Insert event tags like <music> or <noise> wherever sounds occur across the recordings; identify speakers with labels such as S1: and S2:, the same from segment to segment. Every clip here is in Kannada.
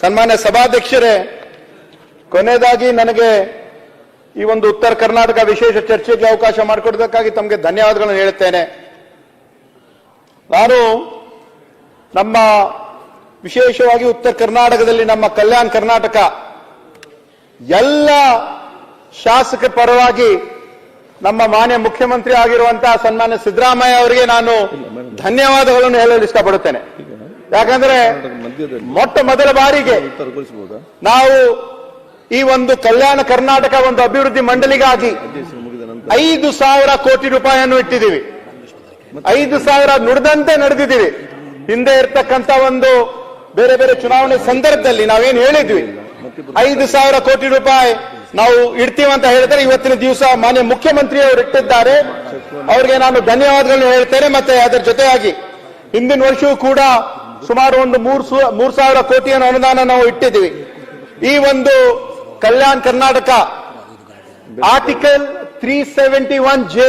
S1: ಸನ್ಮಾನ್ಯ ಸಭಾಧ್ಯಕ್ಷರೇ, ಕೊನೆಯದಾಗಿ ನನಗೆ ಈ ಒಂದು ಉತ್ತರ ಕರ್ನಾಟಕ ವಿಶೇಷ ಚರ್ಚೆಗೆ ಅವಕಾಶ ಮಾಡಿಕೊಡೋದಕ್ಕಾಗಿ ತಮಗೆ ಧನ್ಯವಾದಗಳನ್ನು ಹೇಳುತ್ತೇನೆ. ನಾನು ನಮ್ಮ ವಿಶೇಷವಾಗಿ ಉತ್ತರ ಕರ್ನಾಟಕದಲ್ಲಿ ನಮ್ಮ ಕಲ್ಯಾಣ ಕರ್ನಾಟಕ ಎಲ್ಲ ಶಾಸಕ ಪರವಾಗಿ ನಮ್ಮ ಮಾನ್ಯ ಮುಖ್ಯಮಂತ್ರಿ ಆಗಿರುವಂತಹ ಸನ್ಮಾನ್ಯ ಸಿದ್ದರಾಮಯ್ಯ ಅವರಿಗೆ ನಾನು ಧನ್ಯವಾದಗಳನ್ನು ಹೇಳಲು ಇಷ್ಟಪಡುತ್ತೇನೆ. ಯಾಕಂದ್ರೆ ಮೊಟ್ಟ ಮೊದಲ ಬಾರಿಗೆ ನಾವು ಈ ಒಂದು ಕಲ್ಯಾಣ ಕರ್ನಾಟಕ ಒಂದು ಅಭಿವೃದ್ಧಿ ಮಂಡಳಿಗಾಗಿ ಐದು ಸಾವಿರ ಕೋಟಿ ರೂಪಾಯಿಯನ್ನು ಇಟ್ಟಿದ್ದೀವಿ. ಐದು ಸಾವಿರ ನುಡಿದಂತೆ ನಡೆದಿದ್ದೀವಿ. ಹಿಂದೆ ಇರ್ತಕ್ಕಂತ ಒಂದು ಬೇರೆ ಬೇರೆ ಚುನಾವಣೆ ಸಂದರ್ಭದಲ್ಲಿ ನಾವೇನು ಹೇಳಿದ್ವಿ? ಐದು ಸಾವಿರ ಕೋಟಿ ರೂಪಾಯಿ ನಾವು ಇಡ್ತೀವಿ ಅಂತ ಹೇಳಿದ್ರೆ ಇವತ್ತಿನ ದಿವಸ ಮಾನ್ಯ ಮುಖ್ಯಮಂತ್ರಿ ಅವರು ಇಟ್ಟಿದ್ದಾರೆ ಅವರಿಗೆ ನಾನು ಧನ್ಯವಾದಗಳನ್ನು ಹೇಳ್ತೇನೆ. ಮತ್ತೆ ಅದರ ಜೊತೆಯಾಗಿ ಹಿಂದಿನ ವರ್ಷವೂ ಕೂಡ ಸುಮಾರು ಒಂದು ಮೂರ್ ಮೂರು ಸಾವಿರ ಕೋಟಿಯನ್ನು ಅನುದಾನ ನಾವು ಇಟ್ಟಿದ್ದೀವಿ. ಈ ಒಂದು Kalyana Karnataka article three seventy one J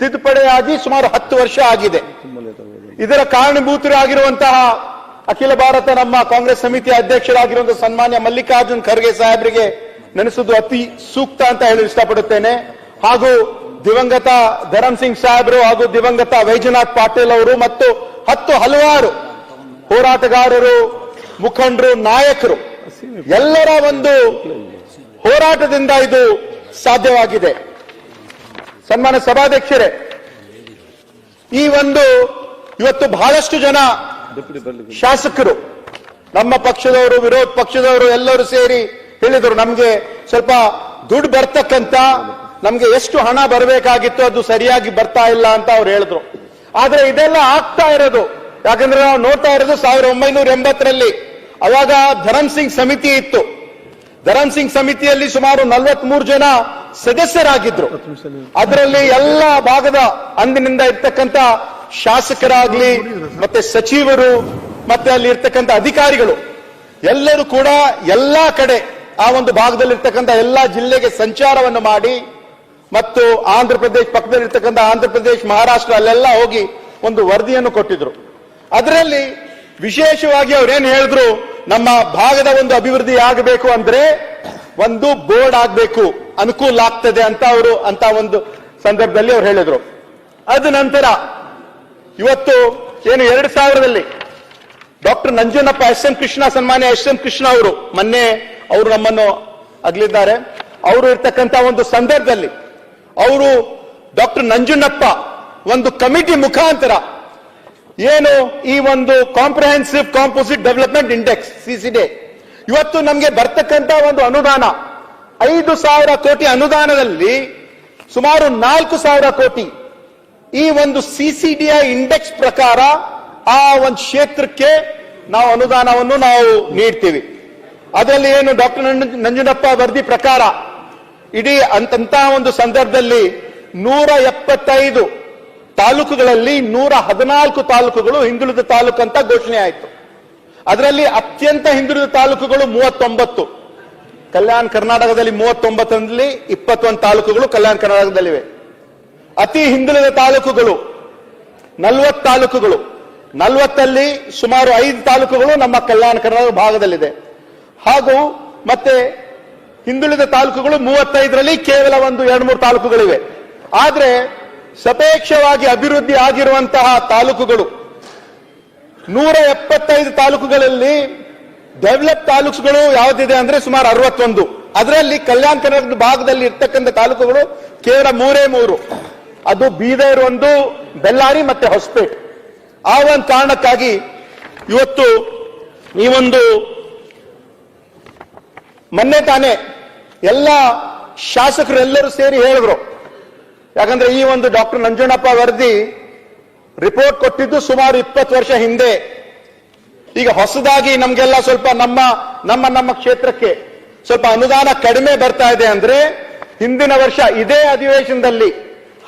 S1: ತಿದ್ದುಪಡಿಯಾಗಿ ಸುಮಾರು ಹತ್ತು ವರ್ಷ ಆಗಿದೆ. ಇದರ ಕಾರಣಭೂತರಾಗಿರುವಂತಹ ಅಖಿಲ ಭಾರತ ನಮ್ಮ ಕಾಂಗ್ರೆಸ್ ಸಮಿತಿಯ ಅಧ್ಯಕ್ಷರಾಗಿರುವಂತಹ ಸನ್ಮಾನ್ಯ ಮಲ್ಲಿಕಾರ್ಜುನ್ ಖರ್ಗೆ ಸಾಹೇಬರಿಗೆ ನೆನೆಸುವುದು ಅತಿ ಸೂಕ್ತ ಅಂತ ಹೇಳಿ ಇಷ್ಟಪಡುತ್ತೇನೆ. ಹಾಗೂ ದಿವಂಗತ ಧರಮ್ ಸಿಂಗ್ ಸಾಹೇಬರು ಹಾಗೂ ದಿವಂಗತ ವೈಜನಾಥ್ ಪಾಟೀಲ್ ಅವರು ಮತ್ತು ಹತ್ತು ಹಲವಾರು ಹೋರಾಟಗಾರರು, ಮುಖಂಡರು, ನಾಯಕರು, ಎಲ್ಲರ ಒಂದು ಹೋರಾಟದಿಂದ ಇದು ಸಾಧ್ಯವಾಗಿದೆ. ಸನ್ಮಾನ ಸಭಾಧ್ಯಕ್ಷರೇ, ಈ ಒಂದು ಇವತ್ತು ಬಹಳಷ್ಟು ಜನ ಶಾಸಕರು, ನಮ್ಮ ಪಕ್ಷದವರು, ವಿರೋಧ ಪಕ್ಷದವರು ಎಲ್ಲರೂ ಸೇರಿ ಹೇಳಿದರು, ನಮಗೆ ಸ್ವಲ್ಪ ದುಡ್ಡು ಬರ್ತಕ್ಕಂತ ನಮ್ಗೆ ಎಷ್ಟು ಹಣ ಬರಬೇಕಾಗಿತ್ತು ಅದು ಸರಿಯಾಗಿ ಬರ್ತಾ ಇಲ್ಲ ಅಂತ ಅವ್ರು ಹೇಳಿದ್ರು. ಆದ್ರೆ ಇದೆಲ್ಲ ಆಗ್ತಾ ಇರೋದು ಯಾಕಂದ್ರೆ ನಾವು ನೋಡ್ತಾ ಇರೋದು ಸಾವಿರದ ಒಂಬೈನೂರ ಎಂಬತ್ತರಲ್ಲಿ. ಅವಾಗ ಧರಮ್ ಸಿಂಗ್ ಸಮಿತಿ ಇತ್ತು. ಧರಮ್ ಸಿಂಗ್ ಸಮಿತಿಯಲ್ಲಿ ಸುಮಾರು ನಲವತ್ಮೂರು ಜನ ಸದಸ್ಯರಾಗಿದ್ರು. ಅದರಲ್ಲಿ ಎಲ್ಲ ಭಾಗದ ಅಂದಿನಿಂದ ಇರ್ತಕ್ಕಂಥ ಶಾಸಕರಾಗ್ಲಿ, ಮತ್ತೆ ಸಚಿವರು, ಮತ್ತೆ ಅಲ್ಲಿ ಇರ್ತಕ್ಕಂಥ ಅಧಿಕಾರಿಗಳು. ಎಲ್ಲರೂ ಕೂಡ ಎಲ್ಲಾ ಕಡೆ ಆ ಒಂದು ಭಾಗದಲ್ಲಿ ಇರ್ತಕ್ಕಂಥ ಎಲ್ಲಾ ಜಿಲ್ಲೆಗೆ ಸಂಚಾರವನ್ನು ಮಾಡಿ ಮತ್ತು ಆಂಧ್ರ ಪ್ರದೇಶ್ ಪಕ್ಕದಲ್ಲಿ ಆಂಧ್ರ ಮಹಾರಾಷ್ಟ್ರ ಅಲ್ಲೆಲ್ಲ ಹೋಗಿ ಒಂದು ವರದಿಯನ್ನು ಕೊಟ್ಟಿದ್ರು. ಅದರಲ್ಲಿ ವಿಶೇಷವಾಗಿ ಅವ್ರೇನ್ ಹೇಳಿದ್ರು, ನಮ್ಮ ಭಾಗದ ಒಂದು ಅಭಿವೃದ್ಧಿ ಆಗಬೇಕು ಅಂದ್ರೆ ಒಂದು ಬೋರ್ಡ್ ಆಗ್ಬೇಕು, ಅನುಕೂಲ ಆಗ್ತದೆ ಅಂತ ಅವರು ಅಂತ ಒಂದು ಸಂದರ್ಭದಲ್ಲಿ ಅವ್ರು ಹೇಳಿದ್ರು. ಅದ ನಂತರ ಇವತ್ತು ಏನು ಎರಡ್ ಸಾವಿರದಲ್ಲಿ doctor Nanjanappa, S M Krishna, ಸನ್ಮಾನ್ಯ ಎಸ್ ಎಂ ಕೃಷ್ಣ ಅವರು ಮೊನ್ನೆ ಅವರು ನಮ್ಮನ್ನು ಅಗಲಿದ್ದಾರೆ. ಅವರು ಇರ್ತಕ್ಕಂತ ಒಂದು ಸಂದರ್ಭದಲ್ಲಿ ಅವರು ಡಾಕ್ಟರ್ ನಂಜುನಪ್ಪ ಒಂದು ಕಮಿಟಿ ಮುಖಾಂತರ ಏನು ಈ ಒಂದು comprehensive composite development index CCD ಇವತ್ತು ನಮಗೆ ಬರ್ತಕ್ಕಂತ ಒಂದು ಅನುದಾನ, ಐದು ಸಾವಿರ ಕೋಟಿ ಅನುದಾನದಲ್ಲಿ ಸುಮಾರು ನಾಲ್ಕು ಸಾವಿರ ಕೋಟಿ ಈ ಒಂದು ಸಿಸಿಡಿಯ ಇಂಡೆಕ್ಸ್ ಪ್ರಕಾರ ಆ ಒಂದು ಕ್ಷೇತ್ರಕ್ಕೆ ನಾವು ಅನುದಾನವನ್ನು ನಾವು ನೀಡ್ತೀವಿ. ಅದರಲ್ಲಿ ಏನು ಡಾಕ್ಟರ್ ನಂಜುನಪ್ಪ ವರದಿ ಪ್ರಕಾರ ಇಡೀ ಅಂತಂತ ಒಂದು ಸಂದರ್ಭದಲ್ಲಿ ನೂರ ಎಪ್ಪತ್ತೈದು ತಾಲೂಕುಗಳಲ್ಲಿ ನೂರ ಹದಿನಾಲ್ಕು ತಾಲೂಕುಗಳು ಹಿಂದುಳಿದ ತಾಲೂಕು ಅಂತ ಘೋಷಣೆ ಆಯಿತು. ಅದರಲ್ಲಿ ಅತ್ಯಂತ ಹಿಂದುಳಿದ ತಾಲೂಕುಗಳು ಮೂವತ್ತೊಂಬತ್ತು. ಕಲ್ಯಾಣ ಕರ್ನಾಟಕದಲ್ಲಿ ಮೂವತ್ತೊಂಬತ್ತರಲ್ಲಿ, ಇಪ್ಪತ್ತೊಂದು ತಾಲೂಕುಗಳು ಕಲ್ಯಾಣ ಕರ್ನಾಟಕದಲ್ಲಿವೆ. ಅತಿ ಹಿಂದುಳಿದ ತಾಲೂಕುಗಳು ನಲವತ್ತು ತಾಲೂಕುಗಳು. ನಲ್ವತ್ತಲ್ಲಿ ಸುಮಾರು ಐದು ತಾಲೂಕುಗಳು ನಮ್ಮ ಕಲ್ಯಾಣ ಕರ್ನಾಟಕ ಭಾಗದಲ್ಲಿದೆ. ಹಾಗೂ ಮತ್ತೆ ಹಿಂದುಳಿದ ತಾಲೂಕುಗಳು ಮೂವತ್ತೈದರಲ್ಲಿ ಕೇವಲ ಒಂದು ಎರಡು ಮೂರು ತಾಲೂಕುಗಳಿವೆ. ಆದ್ರೆ ಸಾಪೇಕ್ಷವಾಗಿ ಅಭಿವೃದ್ಧಿ ಆಗಿರುವಂತಹ ತಾಲೂಕುಗಳು. ನೂರ ಎಪ್ಪತ್ತೈದು ತಾಲೂಕುಗಳಲ್ಲಿ ಡೆವಲಪ್ ತಾಲೂಕುಗಳು ಯಾವುದಿದೆ ಅಂದ್ರೆ ಸುಮಾರು ಅರವತ್ತೊಂದು. ಅದರಲ್ಲಿ ಕಲ್ಯಾಣ ಕರ್ನಾಟಕದ ಭಾಗದಲ್ಲಿ ಇರ್ತಕ್ಕಂಥ ತಾಲೂಕುಗಳು ಕೇವಲ ಮೂರೇ ಮೂರು. ಅದು ಬೀದರ್ ಒಂದು, ಬೆಳ್ಳಾರಿ ಮತ್ತೆ ಹೊಸಪೇಟೆ. ಆ ಒಂದು ಕಾರಣಕ್ಕಾಗಿ ಇವತ್ತು ಈ ಒಂದು ಮೊನ್ನೆ ತಾನೆ ಎಲ್ಲ ಶಾಸಕರು ಎಲ್ಲರೂ ಸೇರಿ ಹೇಳಿದ್ರು ಯಾಕಂದ್ರೆ ಈ ಒಂದು ಡಾಕ್ಟರ್ ನಂಜುಂಡಪ್ಪ ವರದಿ ರಿಪೋರ್ಟ್ ಕೊಟ್ಟಿದ್ದು ಸುಮಾರು ಇಪ್ಪತ್ತು ವರ್ಷ ಹಿಂದೆ. ಈಗ ಹೊಸದಾಗಿ ನಮ್ಗೆಲ್ಲ ಸ್ವಲ್ಪ ನಮ್ಮ ನಮ್ಮ ನಮ್ಮ ಕ್ಷೇತ್ರಕ್ಕೆ ಸ್ವಲ್ಪ ಅನುದಾನ ಕಡಿಮೆ ಬರ್ತಾ ಇದೆ ಅಂದ್ರೆ ಹಿಂದಿನ ವರ್ಷ ಇದೇ ಅಧಿವೇಶನದಲ್ಲಿ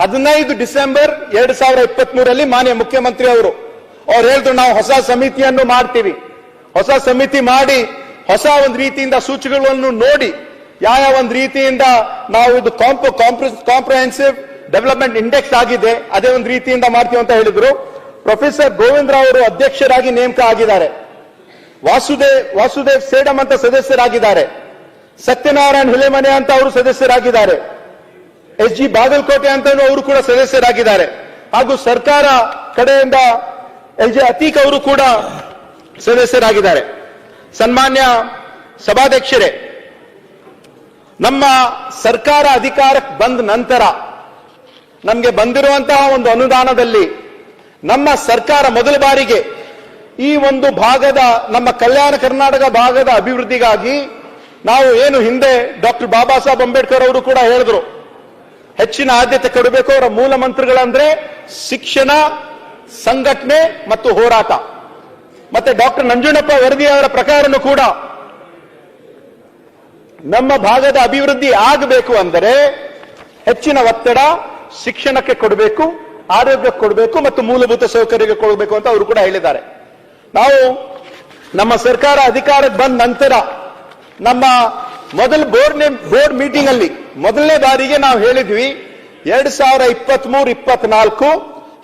S1: ಹದಿನೈದು ಡಿಸೆಂಬರ್ ಎರಡ್ ಸಾವಿರದ ಇಪ್ಪತ್ತ್ ಮೂರಲ್ಲಿ ಮಾನ್ಯ ಮುಖ್ಯಮಂತ್ರಿ ಅವರು ಅವ್ರು ಹೇಳಿದ್ರು ನಾವು ಹೊಸ ಸಮಿತಿಯನ್ನು ಮಾಡ್ತೀವಿ. ಹೊಸ ಸಮಿತಿ ಮಾಡಿ ಹೊಸ ಒಂದು ರೀತಿಯಿಂದ ಸೂಚನೆಗಳನ್ನು ನೋಡಿ ಯಾವ ಒಂದು ರೀತಿಯಿಂದ ನಾವು ಇದು ಕಾಂಪ್ರಹೆನ್ಸಿವ್ ಡೆವಲಪ್ಮೆಂಟ್ ಇಂಡೆಕ್ಸ್ ಆಗಿದೆ, ಅದೇ ಒಂದು ರೀತಿಯಿಂದ ಮಾಡ್ತೀವಿ ಅಂತ ಹೇಳಿದ್ರು. ಪ್ರೊಫೆಸರ್ ಗೋವಿಂದ ರಾವ್ ಅವರು ಅಧ್ಯಕ್ಷರಾಗಿ ನೇಮಕ ಆಗಿದ್ದಾರೆ. ವಾಸುದೇವ್ ವಾಸುದೇವ್ ಸೇಡಂ ಅಂತ ಸದಸ್ಯರಾಗಿದ್ದಾರೆ. ಸತ್ಯನಾರಾಯಣ ಹಿಲೇಮನೆ ಅಂತ ಅವರು ಸದಸ್ಯರಾಗಿದ್ದಾರೆ. ಎಸ್ ಜಿ ಬಾಗಲಕೋಟೆ ಅಂತ ಅವರು ಕೂಡ ಸದಸ್ಯರಾಗಿದ್ದಾರೆ. ಹಾಗೂ ಸರ್ಕಾರ ಕಡೆಯಿಂದ ಎಲ್ ಜೆ ಅತೀಕ್ ಅವರು ಕೂಡ ಸದಸ್ಯರಾಗಿದ್ದಾರೆ. ಸನ್ಮಾನ್ಯ ಸಭಾಧ್ಯಕ್ಷರೇ, ನಮ್ಮ ಸರ್ಕಾರ ಅಧಿಕಾರಕ್ಕೆ ಬಂದ ನಂತರ ನಮಗೆ ಬಂದಿರುವಂತಹ ಒಂದು ಅನುದಾನದಲ್ಲಿ ನಮ್ಮ ಸರ್ಕಾರ ಮೊದಲ ಬಾರಿಗೆ ಈ ಒಂದು ಭಾಗದ ನಮ್ಮ ಕಲ್ಯಾಣ ಕರ್ನಾಟಕ ಭಾಗದ ಅಭಿವೃದ್ಧಿಗಾಗಿ ನಾವು ಏನು ಹಿಂದೆ ಡಾಕ್ಟರ್ ಬಾಬಾ ಸಾಹೇಬ್ ಅಂಬೇಡ್ಕರ್ ಅವರು ಕೂಡ ಹೇಳಿದ್ರು, ಹೆಚ್ಚಿನ ಆದ್ಯತೆ ಕೊಡಬೇಕು ಅವರ ಮೂಲ ಮಂತ್ರಗಳಂದ್ರೆ ಶಿಕ್ಷಣ, ಸಂಘಟನೆ ಮತ್ತು ಹೋರಾಟ. ಮತ್ತೆ ಡಾಕ್ಟರ್ ನಂಜುಂಡಪ್ಪ ವರದಿ ಅವರ ಪ್ರಕಾರನೂ ಕೂಡ ನಮ್ಮ ಭಾಗದ ಅಭಿವೃದ್ಧಿ ಆಗಬೇಕು ಅಂದರೆ ಹೆಚ್ಚಿನ ಒತ್ತಡ ಶಿಕ್ಷಣಕ್ಕೆ ಕೊಡಬೇಕು ಆರೋಗ್ಯಕ್ಕೆ ಕೊಡಬೇಕು ಮತ್ತು ಮೂಲಭೂತ ಸೌಕರ್ಯಕ್ಕೆ ಕೊಡಬೇಕು ಅಂತ ಅವರು ಕೂಡ ಹೇಳಿದ್ದಾರೆ. ನಾವು ನಮ್ಮ ಸರ್ಕಾರ ಅಧಿಕಾರಕ್ಕೆ ಬಂದ ನಂತರ ನಮ್ಮ ಮೊದಲ ಬೋರ್ಡ್ ಬೋರ್ಡ್ ಮೀಟಿಂಗ್ ಅಲ್ಲಿ ಮೊದಲನೇ ಬಾರಿಗೆ ನಾವು ಹೇಳಿದ್ವಿ, ಎರಡ್ ಸಾವಿರ ಇಪ್ಪತ್ತ್ ಮೂರು ಇಪ್ಪತ್ನಾಲ್ಕು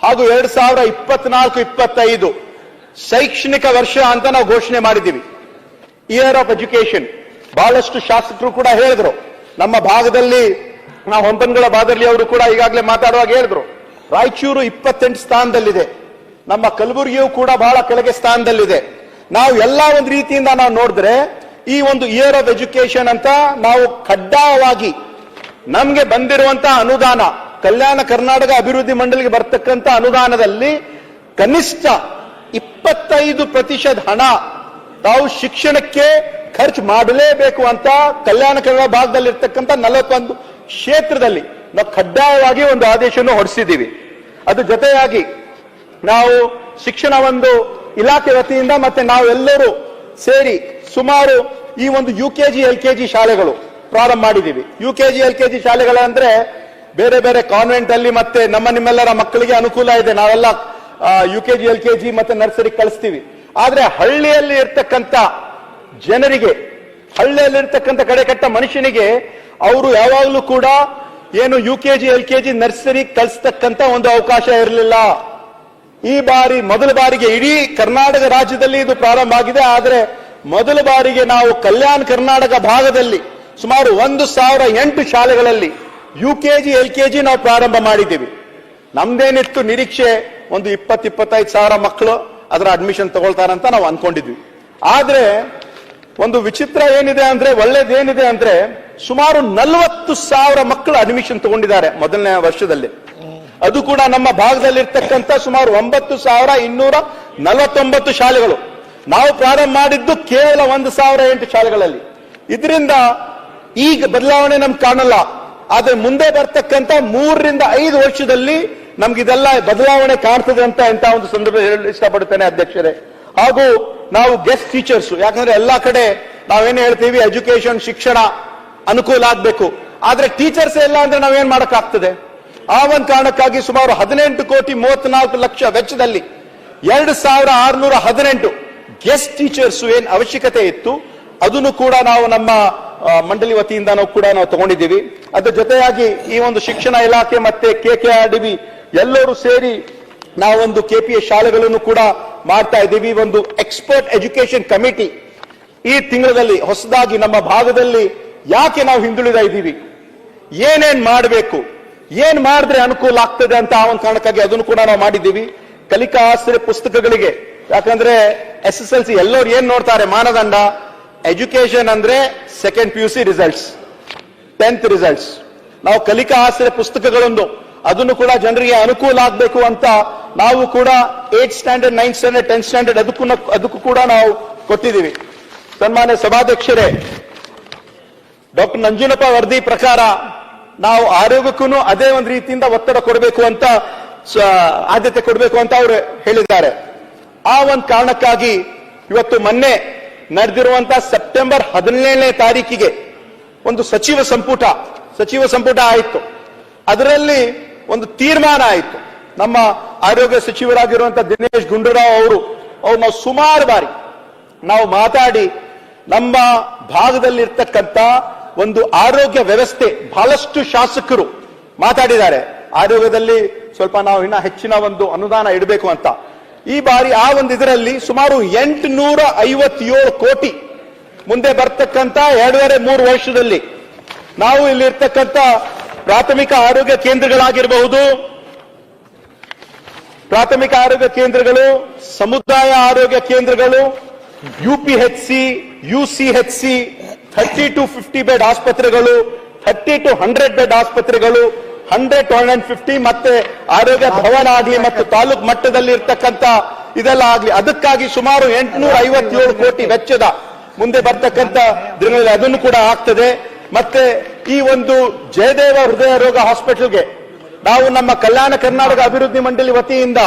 S1: ಹಾಗೂ ಎರಡ್ ಸಾವಿರ ಇಪ್ಪತ್ನಾಲ್ಕು, ಇಪ್ಪತ್ತೈದು ಶೈಕ್ಷಣಿಕ ವರ್ಷ ಅಂತ ನಾವು ಘೋಷಣೆ ಮಾಡಿದ್ದೀವಿ. ಇಯರ್ ಆಫ್ ಎಜುಕೇಶನ್ ಬಹಳಷ್ಟು ಶಾಸಕರು ಕೂಡ ಹೇಳಿದ್ರು. ನಮ್ಮ ಭಾಗದಲ್ಲಿ ನಾವು ಹಂಪನಗಳ ಬಾದರ್ಲಿ ಅವರು ಕೂಡ ಈಗಾಗಲೇ ಮಾತಾಡುವಾಗ ಹೇಳಿದ್ರು. ರಾಯಚೂರು ಇಪ್ಪತ್ತೆಂಟು ಸ್ಥಾನದಲ್ಲಿದೆ. ನಮ್ಮ ಕಲಬುರಗಿಯು ಕೂಡ ಬಹಳ ಕೆಳಗೆ ಸ್ಥಾನದಲ್ಲಿದೆ. ನಾವು ಎಲ್ಲ ಒಂದು ರೀತಿಯಿಂದ ನಾವು ನೋಡಿದ್ರೆ ಈ ಒಂದು ಇಯರ್ ಆಫ್ ಎಜುಕೇಶನ್ ಅಂತ ನಾವು ಕಡ್ಡಾಯವಾಗಿ ನಮ್ಗೆ ಬಂದಿರುವಂತಹ ಅನುದಾನ, ಕಲ್ಯಾಣ ಕರ್ನಾಟಕ ಅಭಿವೃದ್ಧಿ ಮಂಡಳಿಗೆ ಬರ್ತಕ್ಕಂಥ ಅನುದಾನದಲ್ಲಿ ಕನಿಷ್ಠ ಇಪ್ಪತ್ತೈದು ಪ್ರತಿಶತ ಹಣ ತಾವು ಶಿಕ್ಷಣಕ್ಕೆ ಖರ್ಚು ಮಾಡಲೇಬೇಕು ಅಂತ ಕಲ್ಯಾಣ ಕರ್ನಾಟಕ ಭಾಗದಲ್ಲಿರ್ತಕ್ಕಂಥ ನಲವತ್ತೊಂದು ಕ್ಷೇತ್ರದಲ್ಲಿ ನಾವು ಕಡ್ಡಾಯವಾಗಿ ಒಂದು ಆದೇಶವನ್ನು ಹೊರಡಿಸಿದ್ದೀವಿ. ಅದ್ರ ಜೊತೆಯಾಗಿ ನಾವು ಶಿಕ್ಷಣ ಒಂದು ಇಲಾಖೆ ವತಿಯಿಂದ ಮತ್ತೆ ನಾವೆಲ್ಲರೂ ಸೇರಿ ಸುಮಾರು ಈ ಒಂದು U K G L K G ಶಾಲೆಗಳು ಪ್ರಾರಂಭ ಮಾಡಿದ್ದೀವಿ. U K G L K G ಶಾಲೆಗಳಂದ್ರೆ ಬೇರೆ ಬೇರೆ ಕಾನ್ವೆಂಟ್ ಅಲ್ಲಿ ಮತ್ತೆ ನಮ್ಮ ನಿಮ್ಮೆಲ್ಲರ ಮಕ್ಕಳಿಗೆ ಅನುಕೂಲ ಇದೆ. ನಾವೆಲ್ಲ U K G L K G ಮತ್ತೆ ನರ್ಸರಿ ಕಳಿಸ್ತೀವಿ. ಆದ್ರೆ ಹಳ್ಳಿಯಲ್ಲಿ ಇರ್ತಕ್ಕಂಥ ಜನರಿಗೆ, ಹಳ್ಳಿಯಲ್ಲಿ ಕಡೆ ಕಟ್ಟ ಮನುಷ್ಯನಿಗೆ ಅವರು ಯಾವಾಗಲೂ ಕೂಡ ಏನು U K G L K G nursery ಕಲಿಸ್ತಕ್ಕಂತ ಒಂದು ಅವಕಾಶ ಇರಲಿಲ್ಲ. ಈ ಬಾರಿ, ಮೊದಲ ಬಾರಿಗೆ ಇಡೀ ಕರ್ನಾಟಕ ರಾಜ್ಯದಲ್ಲಿ ಇದು ಪ್ರಾರಂಭ ಆಗಿದೆ. ಆದರೆ ಮೊದಲ ಬಾರಿಗೆ ನಾವು ಕಲ್ಯಾಣ ಕರ್ನಾಟಕ ಭಾಗದಲ್ಲಿ ಸುಮಾರು ಒಂದು ಸಾವಿರ ಎಂಟು ಶಾಲೆಗಳಲ್ಲಿ U K G L K G ನಾವು ಪ್ರಾರಂಭ ಮಾಡಿದ್ದೀವಿ. ನಮ್ದೇನಿತ್ತು ನಿರೀಕ್ಷೆ? ಒಂದು ಇಪ್ಪತ್ತು, ಇಪ್ಪತ್ತೈದು ಸಾವಿರ ಮಕ್ಕಳು ಅದರ ಅಡ್ಮಿಷನ್ ತಗೊಳ್ತಾರಂತ ನಾವು ಅನ್ಕೊಂಡಿದ್ವಿ. ಆದ್ರೆ ಒಂದು ವಿಚಿತ್ರ ಏನಿದೆ ಅಂದ್ರೆ, ಒಳ್ಳೇದೇನಿದೆ ಅಂದ್ರೆ ಸುಮಾರು ನಲವತ್ತು ಸಾವಿರ ಮಕ್ಕಳು ಅಡ್ಮಿಷನ್ ತಗೊಂಡಿದ್ದಾರೆ ಮೊದಲನೇ ವರ್ಷದಲ್ಲಿ. ಅದು ಕೂಡ ನಮ್ಮ ಭಾಗದಲ್ಲಿರ್ತಕ್ಕಂಥ ಸುಮಾರು ಒಂಬತ್ತು ಸಾವಿರ ಇನ್ನೂರ ನಲವತ್ತೊಂಬತ್ತು ಶಾಲೆಗಳು. ನಾವು ಪ್ರಾರಂಭ ಮಾಡಿದ್ದು ಕೇವಲ ಒಂದು ಸಾವಿರ ಎಂಟು ಶಾಲೆಗಳಲ್ಲಿ. ಇದರಿಂದ ಈಗ ಬದಲಾವಣೆ ನಮ್ಗೆ ಕಾಣಲ್ಲ. ಆದ್ರೆ ಮುಂದೆ ಬರ್ತಕ್ಕಂಥ ಮೂರರಿಂದ ಐದು ವರ್ಷದಲ್ಲಿ ನಮ್ಗಿದೆಲ್ಲ ಬದಲಾವಣೆ ಕಾಣ್ತದೆ ಅಂತ ಎಂತ ಒಂದು ಸಂದರ್ಭ ಹೇಳಲು ಇಷ್ಟಪಡುತ್ತೇನೆ ಅಧ್ಯಕ್ಷರೇ. ಹಾಗೂ ನಾವು ಗೆಸ್ಟ್ ಟೀಚರ್ಸ್ ಯಾಕಂದ್ರೆ ಎಲ್ಲಾ ಕಡೆ ನಾವೇನು ಹೇಳ್ತೀವಿ ಎಜುಕೇಶನ್ ಶಿಕ್ಷಣ ಅನುಕೂಲ ಆಗ್ಬೇಕು. ಆದ್ರೆ ಟೀಚರ್ಸ್ ಇಲ್ಲ ಅಂದ್ರೆ ನಾವೇನ್ ಮಾಡಕ್ಕಾಗ್ತದೆ? ಆ ಒಂದು ಕಾರಣಕ್ಕಾಗಿ ಸುಮಾರು ಹದಿನೆಂಟು ಕೋಟಿ ಮೂವತ್ನಾಲ್ಕು ಲಕ್ಷ ವೆಚ್ಚದಲ್ಲಿ ಎರಡು ಸಾವಿರ ಆರುನೂರ ಹದಿನೆಂಟು ಗೆಸ್ಟ್ ಟೀಚರ್ಸ್ ಏನ್ ಅವಶ್ಯಕತೆ ಇತ್ತು, ಅದನ್ನು ಕೂಡ ನಾವು ನಮ್ಮ ಮಂಡಳಿ ವತಿಯಿಂದ ನಾವು ಕೂಡ ನಾವು ತಗೊಂಡಿದ್ದೀವಿ. ಅದ್ರ ಜೊತೆಯಾಗಿ ಈ ಒಂದು ಶಿಕ್ಷಣ ಇಲಾಖೆ ಮತ್ತೆ K K R D B ಎಲ್ಲರೂ ಸೇರಿ ನಾವೊಂದು ಕೆಪಿಎಸ್ ಶಾಲೆಗಳನ್ನು ಕೂಡ ಮಾಡ್ತಾ ಇದ್ದೀವಿ. ಒಂದು ಎಕ್ಸ್ಪರ್ಟ್ ಎಜುಕೇಶನ್ ಕಮಿಟಿ ಈ ತಿಂಗಳಲ್ಲಿ ಹೊಸದಾಗಿ ನಮ್ಮ ಭಾಗದಲ್ಲಿ ಯಾಕೆ ನಾವು ಹಿಂದುಳಿದ ಇದ್ದೀವಿ? ಏನೇನ್ ಮಾಡಬೇಕು? ಏನ್ ಮಾಡಿದ್ರೆ ಅನುಕೂಲ ಆಗ್ತದೆ ಅಂತ ಆ ಒಂದು ಕಾರಣಕ್ಕಾಗಿ ಅದನ್ನು ಕೂಡ ನಾವು ಮಾಡಿದ್ದೀವಿ. ಕಲಿಕಾ ಆಸರೆ ಪುಸ್ತಕಗಳಿಗೆ. ಯಾಕಂದ್ರೆ ಎಸ್ ಎಸ್ ಎಲ್ ಸಿ ಎಲ್ಲರೂ ಏನ್ ನೋಡ್ತಾರೆ? ಮಾನದಂಡ ಎಜುಕೇಶನ್ ಅಂದ್ರೆ second P U C results tenth results ನಾವು ಕಲಿಕಾ ಆಸರೆ ಪುಸ್ತಕಗಳೊಂದು, ಅದನ್ನು ಕೂಡ ಜನರಿಗೆ ಅನುಕೂಲ ಆಗಬೇಕು ಅಂತ ನಾವು ಕೂಡ eighth standard ninth standard tenth standard ಅದಕ್ಕೂ ಅದಕ್ಕೂ ಕೂಡ ನಾವು ಕೊಟ್ಟಿದ್ದೀವಿ. ಸನ್ಮಾನ್ಯ ಸಭಾಧ್ಯಕ್ಷರೇ ಡಾಕ್ಟರ್ ನಂಜುನಪ್ಪ ವರದಿ ಪ್ರಕಾರ ನಾವು ಆರೋಗ್ಯಕ್ಕೂ ಅದೇ ಒಂದು ರೀತಿಯಿಂದ ಒತ್ತಡ ಕೊಡಬೇಕು ಅಂತ ಆದ್ಯತೆ ಕೊಡಬೇಕು ಅಂತ ಅವರು ಹೇಳಿದ್ದಾರೆ. ಆ ಒಂದು ಕಾರಣಕ್ಕಾಗಿ ಇವತ್ತು ಮೊನ್ನೆ ನಡೆದಿರುವಂತಹ ಸೆಪ್ಟೆಂಬರ್ ಹದಿನೇಳನೇ ತಾರೀಕಿಗೆ ಒಂದು ಸಚಿವ ಸಂಪುಟ ಸಚಿವ ಸಂಪುಟ ಆಯಿತು. ಅದರಲ್ಲಿ ಒಂದು ತೀರ್ಮಾನ ಆಯಿತು. ನಮ್ಮ ಆರೋಗ್ಯ ಸಚಿವರಾಗಿರುವಂತಹ ದಿನೇಶ್ ಗುಂಡೂರಾವ್ ಅವರು, ಅವ್ರು ನಾವು ಸುಮಾರು ಬಾರಿ ನಾವು ಮಾತಾಡಿ ನಮ್ಮ ಭಾಗದಲ್ಲಿರ್ತಕ್ಕಂಥ ಒಂದು ಆರೋಗ್ಯ ವ್ಯವಸ್ಥೆ ಬಹಳಷ್ಟು ಶಾಸಕರು ಮಾತಾಡಿದ್ದಾರೆ. ಆರೋಗ್ಯದಲ್ಲಿ ಸ್ವಲ್ಪ ನಾವು ಇನ್ನ ಹೆಚ್ಚಿನ ಒಂದು ಅನುದಾನ ಇಡಬೇಕು ಅಂತ. ಈ ಬಾರಿ ಆ ಒಂದು ಇದರಲ್ಲಿ ಸುಮಾರು ಎಂಟುನೂರ ಐವತ್ತೇಳು ಕೋಟಿ ಮುಂದೆ ಬರ್ತಕ್ಕಂತ ಎರಡೂವರೆ ಮೂರು ವರ್ಷದಲ್ಲಿ ನಾವು ಇಲ್ಲಿರ್ತಕ್ಕಂಥ ಪ್ರಾಥಮಿಕ ಆರೋಗ್ಯ ಕೇಂದ್ರಗಳಾಗಿರಬಹುದು. ಪ್ರಾಥಮಿಕ ಆರೋಗ್ಯ ಕೇಂದ್ರಗಳು, ಸಮುದಾಯ ಆರೋಗ್ಯ ಕೇಂದ್ರಗಳು UPHC UCHC thirty to fifty bed ಆಸ್ಪತ್ರೆಗಳು, ಥರ್ಟಿ ಟು ಹಂಡ್ರೆಡ್ ಬೆಡ್ ಆಸ್ಪತ್ರೆಗಳು, ಹಂಡ್ರೆಡ್ ಟು ಹಂಡ್ರೆಡ್ ಫಿಫ್ಟಿ ಮತ್ತೆ ಆರೋಗ್ಯ ಭವನ ಆಗಲಿ ಮತ್ತು ತಾಲೂಕ್ ಮಟ್ಟದಲ್ಲಿ ಇರ್ತಕ್ಕಂಥ ಇದೆಲ್ಲ ಆಗ್ಲಿ. ಅದಕ್ಕಾಗಿ ಸುಮಾರು ಎಂಟುನೂರ ಐವತ್ತೇಳು ಕೋಟಿ ವೆಚ್ಚದ ಮುಂದೆ ಬರ್ತಕ್ಕಂಥ ದಿನಗಳಲ್ಲಿ ಅದನ್ನು ಕೂಡ ಆಗ್ತದೆ. ಮತ್ತೆ ಈ ಒಂದು ಜಯದೇವ ಹೃದಯ ರೋಗ ಹಾಸ್ಪಿಟಲ್ಗೆ ನಾವು ನಮ್ಮ ಕಲ್ಯಾಣ ಕರ್ನಾಟಕ ಅಭಿವೃದ್ಧಿ ಮಂಡಳಿ ವತಿಯಿಂದ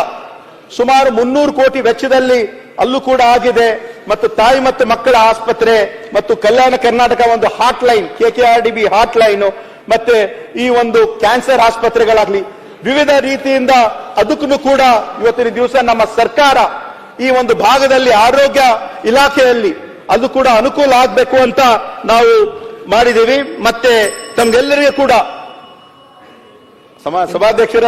S1: ಸುಮಾರು ಮುನ್ನೂರು ಕೋಟಿ ವೆಚ್ಚದಲ್ಲಿ ಅಲ್ಲೂ ಕೂಡ ಆಗಿದೆ. ಮತ್ತು ತಾಯಿ ಮತ್ತು ಮಕ್ಕಳ ಆಸ್ಪತ್ರೆ ಮತ್ತು ಕಲ್ಯಾಣ ಕರ್ನಾಟಕ ಒಂದು hot line K K R D B hot line ಮತ್ತೆ ಈ ಒಂದು ಕ್ಯಾನ್ಸರ್ ಆಸ್ಪತ್ರೆಗಳಾಗ್ಲಿ, ವಿವಿಧ ರೀತಿಯಿಂದ ಅದಕ್ಕೂ ಕೂಡ ಇವತ್ತಿನ ದಿವಸ ನಮ್ಮ ಸರ್ಕಾರ ಈ ಒಂದು ಭಾಗದಲ್ಲಿ ಆರೋಗ್ಯ ಇಲಾಖೆಯಲ್ಲಿ ಅದು ಕೂಡ ಅನುಕೂಲ ಆಗ್ಬೇಕು ಅಂತ ನಾವು ಮಾಡಿದ್ದೀವಿ. ಮತ್ತೆ ತಮ್ಗೆಲ್ಲರಿಗೂ ಕೂಡ ಸಭಾಧ್ಯಕ್ಷರ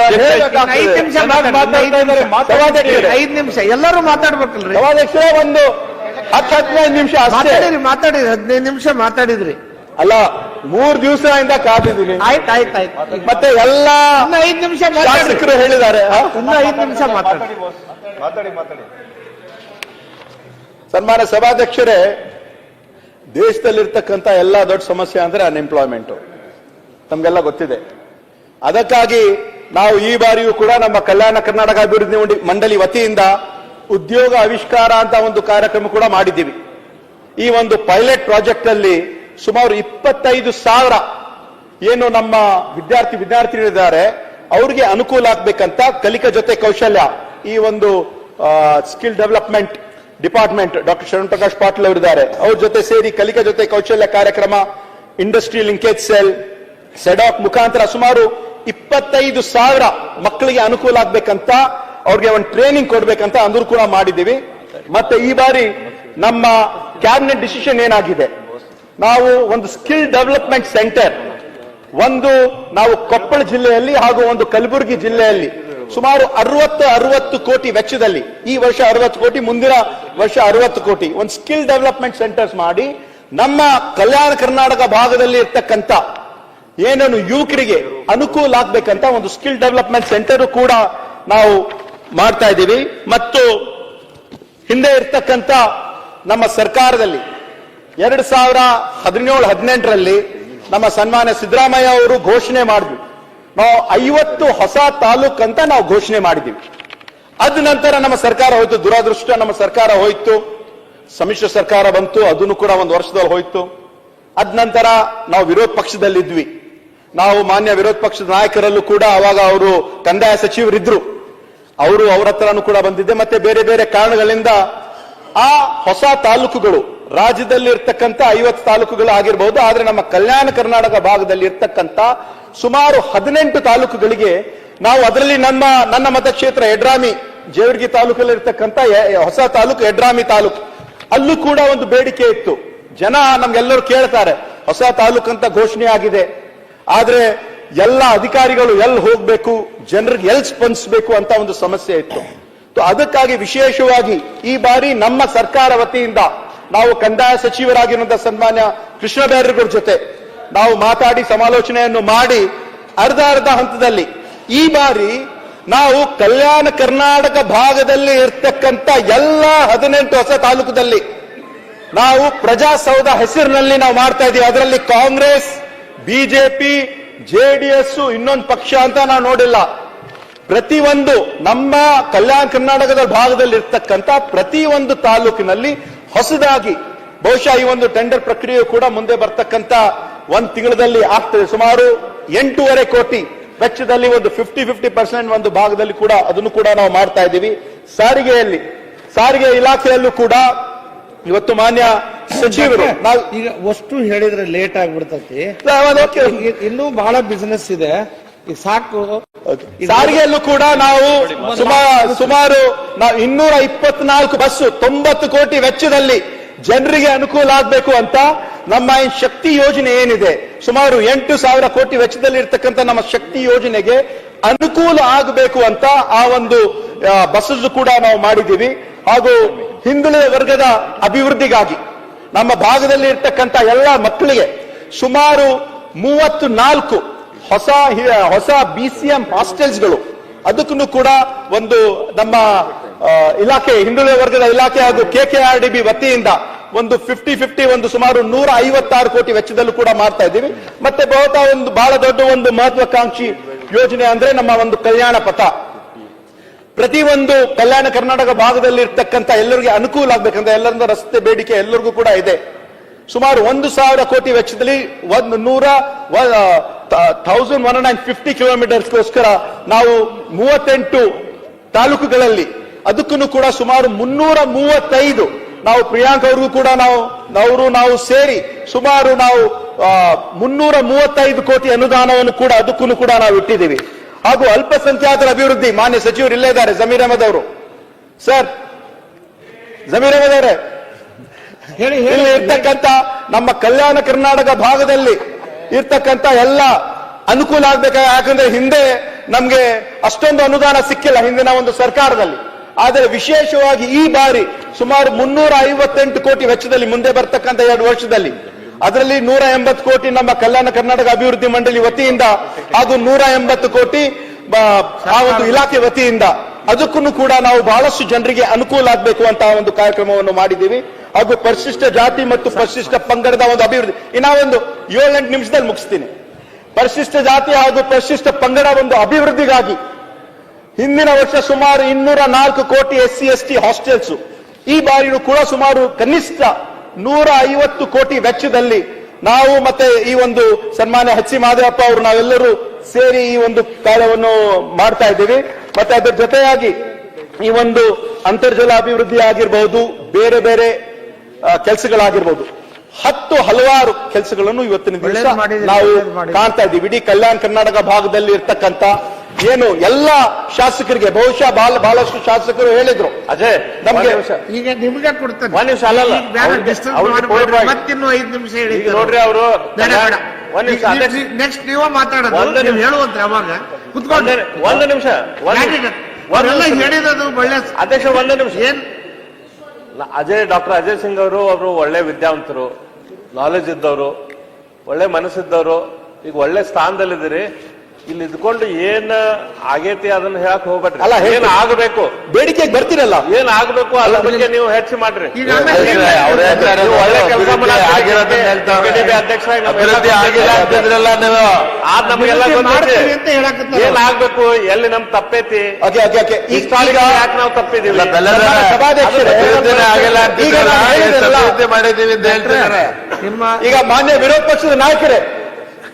S2: ಐದ್ ನಿಮಿಷ ಎಲ್ಲರೂ ಮಾತಾಡ್ಬೇಕಲ್ರಿ?
S1: ಸಭಾಧ್ಯಕ್ಷರೇ ಒಂದು ಹತ್ತು ಹದಿನೈದು ನಿಮಿಷ
S2: ಮಾತಾಡಿರಿ ಮಾತಾಡಿರಿ. ಹದಿನೈದು ನಿಮಿಷ ಮಾತಾಡಿದ್ರಿ.
S1: ಅಲ್ಲ ಮೂರ್ ದಿವಸದಿಂದ ಕಾದಿದ್ದೀನಿ.
S2: ಆಯ್ತು ಆಯ್ತು ಆಯ್ತು.
S1: ಮತ್ತೆ ಎಲ್ಲಾ
S2: ಐದು ನಿಮಿಷ ಮಾತಾಡಿ.
S1: ಶಾಸಕರು ಹೇಳಿದ್ದಾರೆ?
S2: ಇನ್ನು ಐದ್ ನಿಮಿಷ ಮಾತಾಡಿ.
S1: ಸನ್ಮಾನ್ಯ ಸಭಾಧ್ಯಕ್ಷರೇ ದೇಶದಲ್ಲಿರ್ತಕ್ಕಂಥ ಎಲ್ಲಾ ದೊಡ್ಡ ಸಮಸ್ಯೆ ಅಂದ್ರೆ ಅನ್ಎಂಪ್ಲಾಯ್ಮೆಂಟ್ ನಮ್ಗೆಲ್ಲ ಗೊತ್ತಿದೆ. ಅದಕ್ಕಾಗಿ ನಾವು ಈ ಬಾರಿಯೂ ಕೂಡ ನಮ್ಮ ಕಲ್ಯಾಣ ಕರ್ನಾಟಕ ಅಭಿವೃದ್ಧಿ ಮಂಡಿ- ಮಂಡಳಿ ವತಿಯಿಂದ ಉದ್ಯೋಗ ಆವಿಷ್ಕಾರ ಅಂತ ಒಂದು ಕಾರ್ಯಕ್ರಮ ಕೂಡ ಮಾಡಿದ್ದೀವಿ. ಈ ಒಂದು ಪೈಲಟ್ ಪ್ರಾಜೆಕ್ಟ್ ಅಲ್ಲಿ ಸುಮಾರು ಇಪ್ಪತ್ತೈದು ಸಾವಿರ ಏನು ನಮ್ಮ ವಿದ್ಯಾರ್ಥಿ ವಿದ್ಯಾರ್ಥಿಗಳಿದ್ದಾರೆ, ಅವ್ರಿಗೆ ಅನುಕೂಲ ಆಗ್ಬೇಕಂತ ಕಲಿಕಾ ಜೊತೆ ಕೌಶಲ್ಯ ಈ ಒಂದು skill development department doctor Sharan Prakash Patil ಅವರಿದ್ದಾರೆ. ಅವ್ರ ಜೊತೆ ಸೇರಿ ಕಲಿಕಾ ಜೊತೆ ಕೌಶಲ್ಯ ಕಾರ್ಯಕ್ರಮ ಇಂಡಸ್ಟ್ರಿ ಲಿಂಕೇಜ್ ಸೆಲ್ ಸೆಡಾಕ್ ಮುಖಾಂತರ ಸುಮಾರು ಇಪ್ಪತ್ತೈದು ಸಾವಿರ ಮಕ್ಕಳಿಗೆ ಅನುಕೂಲ ಆಗ್ಬೇಕಂತ, ಅವ್ರಿಗೆ ಒಂದು ಟ್ರೈನಿಂಗ್ ಕೊಡ್ಬೇಕಂತ ಅಂದ್ರೂ ಕೂಡ ಮಾಡಿದ್ದೀವಿ. ಮತ್ತೆ ಈ ಬಾರಿ ನಮ್ಮ ಕ್ಯಾಬಿನೆಟ್ ಡಿಸಿಷನ್ ಏನಾಗಿದೆ? ನಾವು ಒಂದು ಸ್ಕಿಲ್ ಡೆವಲಪ್ಮೆಂಟ್ ಸೆಂಟರ್ ಒಂದು ನಾವು ಕೊಪ್ಪಳ ಜಿಲ್ಲೆಯಲ್ಲಿ ಹಾಗೂ ಒಂದು ಕಲಬುರಗಿ ಜಿಲ್ಲೆಯಲ್ಲಿ ಸುಮಾರು ಅರವತ್ತು ಅರವತ್ತು ಕೋಟಿ ವೆಚ್ಚದಲ್ಲಿ, ಈ ವರ್ಷ ಅರವತ್ತು ಕೋಟಿ, ಮುಂದಿನ ವರ್ಷ ಅರವತ್ತು ಕೋಟಿ, ಒಂದು ಸ್ಕಿಲ್ ಡೆವಲಪ್ಮೆಂಟ್ ಸೆಂಟರ್ಸ್ ಮಾಡಿ ನಮ್ಮ ಕಲ್ಯಾಣ ಕರ್ನಾಟಕ ಭಾಗದಲ್ಲಿ ಇರ್ತಕ್ಕಂಥ ಏನೇನು ಯುವಕರಿಗೆ ಅನುಕೂಲ ಆಗ್ಬೇಕಂತ ಒಂದು ಸ್ಕಿಲ್ ಡೆವಲಪ್ಮೆಂಟ್ ಸೆಂಟರ್ ಕೂಡ ನಾವು ಮಾಡ್ತಾ ಇದ್ದೀವಿ. ಮತ್ತು ಹಿಂದೆ ಇರ್ತಕ್ಕಂಥ ನಮ್ಮ ಸರ್ಕಾರದಲ್ಲಿ ಎರಡು ಸಾವಿರ ಹದಿನೇಳು, ಹದಿನೆಂಟರಲ್ಲಿ ನಮ್ಮ ಸನ್ಮಾನ್ಯ ಸಿದ್ದರಾಮಯ್ಯ ಅವರು ಘೋಷಣೆ ಮಾಡಿದ್ವಿ ನಾವು ಐವತ್ತು ಹೊಸ ತಾಲೂಕ್ ಅಂತ ನಾವು ಘೋಷಣೆ ಮಾಡಿದ್ದೀವಿ. ಅದ ನಂತರ ನಮ್ಮ ಸರ್ಕಾರ ಹೋಯ್ತು. ದುರಾದೃಷ್ಟ ನಮ್ಮ ಸರ್ಕಾರ ಹೋಯ್ತು. ಸಮ್ಮಿಶ್ರ ಸರ್ಕಾರ ಬಂತು. ಅದನ್ನು ಕೂಡ ಒಂದು ವರ್ಷದಲ್ಲಿ ಹೋಯ್ತು. ಅದ ನಂತರ ನಾವು ವಿರೋಧ ಪಕ್ಷದಲ್ಲಿದ್ವಿ. ನಾವು ಮಾನ್ಯ ವಿರೋಧ ಪಕ್ಷದ ನಾಯಕರಲ್ಲೂ ಕೂಡ ಅವಾಗ ಅವರು ಕಂದಾಯ ಸಚಿವರಿದ್ರು. ಅವರು ಅವ್ರ ಹತ್ರನೂ ಕೂಡ ಬಂದಿದ್ದೆ. ಮತ್ತೆ ಬೇರೆ ಬೇರೆ ಕಾರಣಗಳಿಂದ ಆ ಹೊಸ ತಾಲೂಕುಗಳು ರಾಜ್ಯದಲ್ಲಿ ಇರ್ತಕ್ಕಂಥ ಐವತ್ತು ತಾಲೂಕುಗಳು ಆಗಿರಬಹುದು ಆದ್ರೆ ನಮ್ಮ ಕಲ್ಯಾಣ ಕರ್ನಾಟಕ ಭಾಗದಲ್ಲಿ ಇರ್ತಕ್ಕಂಥ ಸುಮಾರು ಹದಿನೆಂಟು ತಾಲೂಕುಗಳಿಗೆ ನಾವು ಅದರಲ್ಲಿ ನಮ್ಮ, ನನ್ನ ಮತಕ್ಷೇತ್ರ ಯಡ್ರಾಮಿ ಜೇವರ್ಗಿ ತಾಲೂಕಲ್ಲಿ ಇರ್ತಕ್ಕಂಥ ಹೊಸ ತಾಲೂಕು ಯಡ್ರಾಮಿ ತಾಲೂಕು. ಅಲ್ಲೂ ಕೂಡ ಒಂದು ಬೇಡಿಕೆ ಇತ್ತು. ಜನ ನಮ್ಗೆಲ್ಲರೂ ಕೇಳ್ತಾರೆ, ಹೊಸ ತಾಲೂಕು ಅಂತ ಘೋಷಣೆ ಆಗಿದೆ. ಆದ್ರೆ ಎಲ್ಲ ಅಧಿಕಾರಿಗಳು ಎಲ್ಲಿ ಹೋಗ್ಬೇಕು, ಜನರಿಗೆ ಎಲ್ಲಿ ಸ್ಪಂದಿಸಬೇಕು ಅಂತ ಒಂದು ಸಮಸ್ಯೆ ಇತ್ತು. ಅದಕ್ಕಾಗಿ ವಿಶೇಷವಾಗಿ ಈ ಬಾರಿ ನಮ್ಮ ಸರ್ಕಾರ ವತಿಯಿಂದ ನಾವು ಕಂದಾಯ ಸಚಿವರಾಗಿರುವಂತಹ ಸನ್ಮಾನ್ಯ ಕೃಷ್ಣ ಬೈರೇಗೌಡ ಜೊತೆ ನಾವು ಮಾತಾಡಿ ಸಮಾಲೋಚನೆಯನ್ನು ಮಾಡಿ ಅರ್ಧ ಅರ್ಧ ಹಂತದಲ್ಲಿ ಈ ಬಾರಿ ನಾವು ಕಲ್ಯಾಣ ಕರ್ನಾಟಕ ಭಾಗದಲ್ಲಿ ಇರ್ತಕ್ಕಂಥ ಎಲ್ಲ ಹದಿನೆಂಟು ಹೊಸ ತಾಲೂಕದಲ್ಲಿ ನಾವು ಪ್ರಜಾಸೌಧ ಹೆಸರಿನಲ್ಲಿ ನಾವು ಮಾಡ್ತಾ ಇದ್ದೀವಿ ಅದರಲ್ಲಿ ಕಾಂಗ್ರೆಸ್ ಬಿಜೆಪಿ, ಜೆಡಿಎಸ್ ಇನ್ನೊಂದು ಪಕ್ಷ ಅಂತ ನಾನು ನೋಡಿಲ್ಲ. ಪ್ರತಿಯೊಂದು ನಮ್ಮ ಕಲ್ಯಾಣ ಕರ್ನಾಟಕದ ಭಾಗದಲ್ಲಿ ಇರ್ತಕ್ಕಂಥ ಪ್ರತಿಯೊಂದು ತಾಲೂಕಿನಲ್ಲಿ ಹೊಸದಾಗಿ ಬಹುಶಃ ಈ ಒಂದು ಟೆಂಡರ್ ಪ್ರಕ್ರಿಯೆ ಕೂಡ ಮುಂದೆ ಬರ್ತಕ್ಕಂಥ ಒಂದು ತಿಂಗಳಲ್ಲಿ ಆಗ್ತದೆ. ಸುಮಾರು ಎಂಟೂವರೆ ಕೋಟಿ ವೆಚ್ಚದಲ್ಲಿ ಒಂದು ಫಿಫ್ಟಿ ಫಿಫ್ಟಿ ಪರ್ಸೆಂಟ್ ಒಂದು ಭಾಗದಲ್ಲಿ ಕೂಡ ಅದನ್ನು ಕೂಡ ನಾವು ಮಾಡ್ತಾ ಇದ್ದೀವಿ. ಸಾರಿಗೆಯಲ್ಲಿ, ಸಾರಿಗೆ ಇಲಾಖೆಯಲ್ಲೂ ಕೂಡ ಇವತ್ತು ಮಾನ್ಯ ಸಚಿವರು ನಾವು
S2: ಈಗ ವಸ್ತು ಹೇಳಿದ್ರೆ ಲೇಟ್ ಆಗ್ಬಿಡ್ತೈತಿ. ಇನ್ನೂ ಬಹಳ ಬಿಸಿನೆಸ್ ಇದೆ. ಈಗ ಸಾಕು.
S1: ಸಾರಿಗೆಯಲ್ಲೂ ಕೂಡ ನಾವು ಸುಮಾರು ನಾವು ಇನ್ನೂರ ಇಪ್ಪತ್ನಾಲ್ಕು ಬಸ್ಸು ತೊಂಬತ್ತು ಕೋಟಿ ವೆಚ್ಚದಲ್ಲಿ ಜನರಿಗೆ ಅನುಕೂಲ ಆಗ್ಬೇಕು ಅಂತ ನಮ್ಮ ಈ ಶಕ್ತಿ ಯೋಜನೆ ಏನಿದೆ ಸುಮಾರು ಎಂಟು ಸಾವಿರ ಕೋಟಿ ವೆಚ್ಚದಲ್ಲಿ ಇರ್ತಕ್ಕಂಥ ನಮ್ಮ ಶಕ್ತಿ ಯೋಜನೆಗೆ ಅನುಕೂಲ ಆಗಬೇಕು ಅಂತ ಆ ಒಂದು ಬಸ್ಸು ಕೂಡ ನಾವು ಮಾಡಿದ್ದೀವಿ. ಹಾಗೂ ಹಿಂದುಳಿದ ವರ್ಗದ ಅಭಿವೃದ್ಧಿಗಾಗಿ ನಮ್ಮ ಭಾಗದಲ್ಲಿ ಇರ್ತಕ್ಕಂಥ ಎಲ್ಲ ಮಕ್ಕಳಿಗೆ ಸುಮಾರು ಮೂವತ್ತು ನಾಲ್ಕು ಹೊಸ ಹೊಸ ಬಿ ಸಿ ಎಂ ಹಾಸ್ಟೆಲ್ಸ್ಗಳು. ಅದಕ್ಕೂ ಕೂಡ ಒಂದು ನಮ್ಮ ಇಲಾಖೆ, ಹಿಂದುಳಿದ ವರ್ಗದ ಇಲಾಖೆ ಹಾಗೂ K K R D B ವತಿಯಿಂದ ಒಂದು ಫಿಫ್ಟಿ ಫಿಫ್ಟಿ ಒಂದು ಸುಮಾರು ನೂರ ಐವತ್ತಾರು ಕೋಟಿ ವೆಚ್ಚದಲ್ಲೂ ಕೂಡ ಮಾಡ್ತಾ ಇದ್ದೀವಿ. ಮತ್ತೆ ಬಹುತಃ ಒಂದು, ಬಹಳ ದೊಡ್ಡ ಒಂದು ಮಹತ್ವಾಕಾಂಕ್ಷಿ ಯೋಜನೆ ಅಂದ್ರೆ ನಮ್ಮ ಒಂದು ಕಲ್ಯಾಣ ಪಥ. ಪ್ರತಿ ಒಂದು ಕಲ್ಯಾಣ ಕರ್ನಾಟಕ ಭಾಗದಲ್ಲಿ ಇರ್ತಕ್ಕಂಥ ಎಲ್ಲರಿಗೂ ಅನುಕೂಲ ಆಗ್ಬೇಕಂದ್ರೆ ಎಲ್ಲರಿಂದ ರಸ್ತೆ ಬೇಡಿಕೆ ಎಲ್ಲರಿಗೂ ಕೂಡ ಇದೆ. ಸುಮಾರು ಒಂದು ಸಾವಿರ ಕೋಟಿ ವೆಚ್ಚದಲ್ಲಿ ಒಂದು ನೂರ ಥೌಸಂಡ್ ಒನ್ ಹಂಡ್ರೆಡ್ ಫಿಫ್ಟಿ ಕಿಲೋಮೀಟರ್ಸ್ಗೋಸ್ಕರ ನಾವು ಮೂವತ್ತೆಂಟು ತಾಲೂಕುಗಳಲ್ಲಿ ಅದಕ್ಕೂ ಕೂಡ ಸುಮಾರು ಮುನ್ನೂರ ಮೂವತ್ತೈದು ನಾವು ಪ್ರಿಯಾಂಕ್ ಅವ್ರಿಗೂ ಕೂಡ ನಾವು ಅವರು ನಾವು ಸೇರಿ ಸುಮಾರು ನಾವು ಮುನ್ನೂರ ಮೂವತ್ತೈದು ಕೋಟಿ ಅನುದಾನವನ್ನು ಕೂಡ ಅದಕ್ಕೂ ಕೂಡ ನಾವು ಇಟ್ಟಿದ್ದೀವಿ. ಹಾಗೂ ಅಲ್ಪಸಂಖ್ಯಾತರ ಅಭಿವೃದ್ಧಿ. ಮಾನ್ಯ ಸಚಿವರು ಇಲ್ಲೇ ಇದ್ದಾರೆ ಜಮೀರ್ ಅಹಮದ್ ಅವರು. ಸರ್ ಜಮೀರ್ ಅಹಮದ್ ಅವರೇ
S2: ಹೇಳಿ
S1: ಇಲ್ಲಿ
S2: ಹೇಳಿ
S1: ಇರ್ತಕ್ಕಂತ ನಮ್ಮ ಕಲ್ಯಾಣ ಕರ್ನಾಟಕ ಭಾಗದಲ್ಲಿ ಇರ್ತಕ್ಕಂತ ಎಲ್ಲ ಅನುಕೂಲ ಆಗ್ಬೇಕು ಯಾಕಂದ್ರೆ ಹಿಂದೆ ನಮ್ಗೆ ಅಷ್ಟೊಂದು ಅನುದಾನ ಸಿಕ್ಕಿಲ್ಲ ಹಿಂದಿನ ಒಂದು ಸರ್ಕಾರದಲ್ಲಿ. ಆದರೆ ವಿಶೇಷವಾಗಿ ಈ ಬಾರಿ ಸುಮಾರು ಮುನ್ನೂರ ಐವತ್ತೆಂಟು ಕೋಟಿ ವೆಚ್ಚದಲ್ಲಿ ಮುಂದೆ ಬರ್ತಕ್ಕಂಥ ಎರಡು ವರ್ಷದಲ್ಲಿ ಅದರಲ್ಲಿ ನೂರ ಎಂಬತ್ತು ಕೋಟಿ ನಮ್ಮ ಕಲ್ಯಾಣ ಕರ್ನಾಟಕ ಅಭಿವೃದ್ಧಿ ಮಂಡಳಿ ವತಿಯಿಂದ ಹಾಗೂ ನೂರ ಎಂಬತ್ತು ಕೋಟಿ ಆ ಒಂದು ಇಲಾಖೆ ವತಿಯಿಂದ. ಅದಕ್ಕೂ ಕೂಡ ನಾವು ಬಹಳಷ್ಟು ಜನರಿಗೆ ಅನುಕೂಲ ಆಗಬೇಕು ಅಂತ ಒಂದು ಕಾರ್ಯಕ್ರಮವನ್ನು ಮಾಡಿದ್ದೀವಿ. ಹಾಗೂ ಪರಿಶಿಷ್ಟ ಜಾತಿ ಮತ್ತು ಪರಿಶಿಷ್ಟ ಪಂಗಡದ ಒಂದು ಅಭಿವೃದ್ಧಿ. ಇನ್ನ ಒಂದು ಏಳೆಂಟು ನಿಮಿಷದಲ್ಲಿ ಮುಗಿಸ್ತೀನಿ. ಪರಿಶಿಷ್ಟ ಜಾತಿ ಹಾಗೂ ಪರಿಶಿಷ್ಟ ಪಂಗಡ ಒಂದು ಅಭಿವೃದ್ಧಿಗಾಗಿ ಹಿಂದಿನ ವರ್ಷ ಸುಮಾರು ಇನ್ನೂರ ನಾಲ್ಕು crore S C S T hostels. ಈ ಬಾರಿಯೂ ಕೂಡ ಸುಮಾರು ಕನಿಷ್ಠ ನೂರ ಐವತ್ತು ಕೋಟಿ ವೆಚ್ಚದಲ್ಲಿ ನಾವು ಮತ್ತೆ ಈ ಒಂದು ಸನ್ಮಾನ್ಯ ಹಚ್ಚಿ ಸಿ ಮಾದೇವಪ್ಪ ಅವರು ನಾವೆಲ್ಲರೂ ಸೇರಿ ಈ ಒಂದು ಕಾರ್ಯವನ್ನು ಮಾಡ್ತಾ ಇದ್ದೀವಿ. ಮತ್ತೆ ಅದರ ಜೊತೆಯಾಗಿ ಈ ಒಂದು ಅಂತರ್ಜಲ ಅಭಿವೃದ್ಧಿ ಆಗಿರಬಹುದು ಬೇರೆ ಬೇರೆ ಕೆಲಸಗಳಾಗಿರ್ಬಹುದು ಹತ್ತು ಹಲವಾರು ಕೆಲಸಗಳನ್ನು ಇವತ್ತಿನ ದಿವಸ ನಾವು ಕಾಣ್ತಾ ಇದ್ದೀವಿ. ಇಡೀ ಕಲ್ಯಾಣ ಕರ್ನಾಟಕ ಭಾಗದಲ್ಲಿ ಇರ್ತಕ್ಕಂಥ ಏನು ಎಲ್ಲ ಶಾಸಕರಿಗೆ ಬಹುಶಃ ಬಹಳ ಬಹಳಷ್ಟು ಶಾಸಕರು ಹೇಳಿದ್ರು.
S3: ಅಜಯ್
S1: ನಮ್ಗೆ-
S2: ಈಗ ನಿಮ್ಗೆ ಕೊಡ್ತೇನೆ.
S3: ಒಂದ್ ನಿಮಿಷ ಅಲ್ಲ.
S2: ಮತ್ತಿನ್ನು ಐದು ನಿಮಿಷ
S3: ಈಗ
S2: ಹೇಳಿದ್ರು
S3: ನೋಡ್ರಿ ಅವರು. ಒಂದ್ ನಿಮಿಷ
S2: ನೆಕ್ಸ್ಟ್ ನೀವ ಮಾತಾಡೋದು
S3: ಒಂದು
S2: ನೀವು ಹೇಳುವಂತ ಅವಾಗ. ಕುತ್ಕೊಂಡು.
S3: ಒಂದು ನಿಮಿಷ ಹೇಳಿದ್ರು ನಿಮಿಷ.
S2: ಅವರೆಲ್ಲ ಹೇಳಿರೋದು ಒಳ್ಳೆ
S3: ಅಧ್ಯಕ್ಷ ಒಂದು ನಿಮಿಷ.
S2: ಏನ್?
S3: ಅಜಯ್ ಡಾಕ್ಟರ್ ಅಜಯ್ ಸಿಂಗ್ ಅವರು ಅವರು ಒಳ್ಳೆ ವಿದ್ಯಾವಂತರು ನಾಲೆಜ್ ಇದ್ದವರು ಒಳ್ಳೆ ಮನಸ್ಸಿದ್ದವರು ಈಗ ಒಳ್ಳೆ ಸ್ಥಾನದಲ್ಲಿದ್ದೀರಿ. ಇಲ್ಲಿ ಇದ್ಕೊಂಡು ಏನ್ ಆಗೇತಿ ಅದನ್ನ ಹೇಳಕ್ ಹೋಗ್ಬೇಡ್ರಿ.
S1: ಅಲ್ಲ, ಹೇಳ್ತೀನಿ.
S3: ಏನ್ ಆಗಬೇಕು?
S1: ಬೇಡಿಕೆಗೆ ಬರ್ತೀರಲ್ಲ?
S3: ಏನ್ ಆಗ್ಬೇಕು ಅದ್ರ ಬಗ್ಗೆ ನೀವು ಹೆಚ್ಚು ಮಾಡ್ರಿ. ಅವ್ರೇ ಹೇಳ್ತಾರೆ,
S4: ನೀವು
S3: ಒಳ್ಳೆ ಕೆಲಸ
S4: ಅಭಿವೃದ್ಧಿ ಆಗಿರೋದನ್ನ ಹೇಳ್ತಾರೆ.
S3: ಅಧ್ಯಕ್ಷರಾಗಿ
S4: ಅಭಿವೃದ್ಧಿ ಆಗಿಲ್ಲ ಅಂತಿದ್ರಲ್ಲ ನೀವು.
S3: ಆದ್ ನಮಗೆಲ್ಲ
S2: ಅಭಿವೃದ್ಧಿ
S3: ಗೊತ್ತೈತಿ.
S2: ಮಾಡ್ತೀವಿ ಅಂತ ಹೇಳಕತ್ತಾರ
S3: ಏನ್ ಆಗ್ಬೇಕು? ಎಲ್ಲಿ ನಮ್ ತಪ್ಪೈತಿ?
S1: Okay okay okay.
S3: ಈ ಯಾಕೆ ನಾವು ತಪ್ಪಿದೀವಿ?
S4: ಇಲ್ಲ, ಬೆಲ್ಲದ-
S1: ಸಭಾಧ್ಯಕ್ಷರೇ,
S4: ಅಭಿವೃದ್ಧಿನೇ ಆಗಿಲ್ಲ
S1: ಈಗ ನಾನು ಹೇಳಿದ್ರಲ್ಲ.
S4: ಅಭಿವೃದ್ಧಿ ಮಾಡಿದೀವಿ ಅಂತ ಹೇಳ್ತಿದ್ದಾರೆ
S2: ನಿಮ್ಮ
S1: ಈಗ ಮಾನ್ಯ ವಿರೋಧ ಪಕ್ಷದ ನಾಯಕರೇ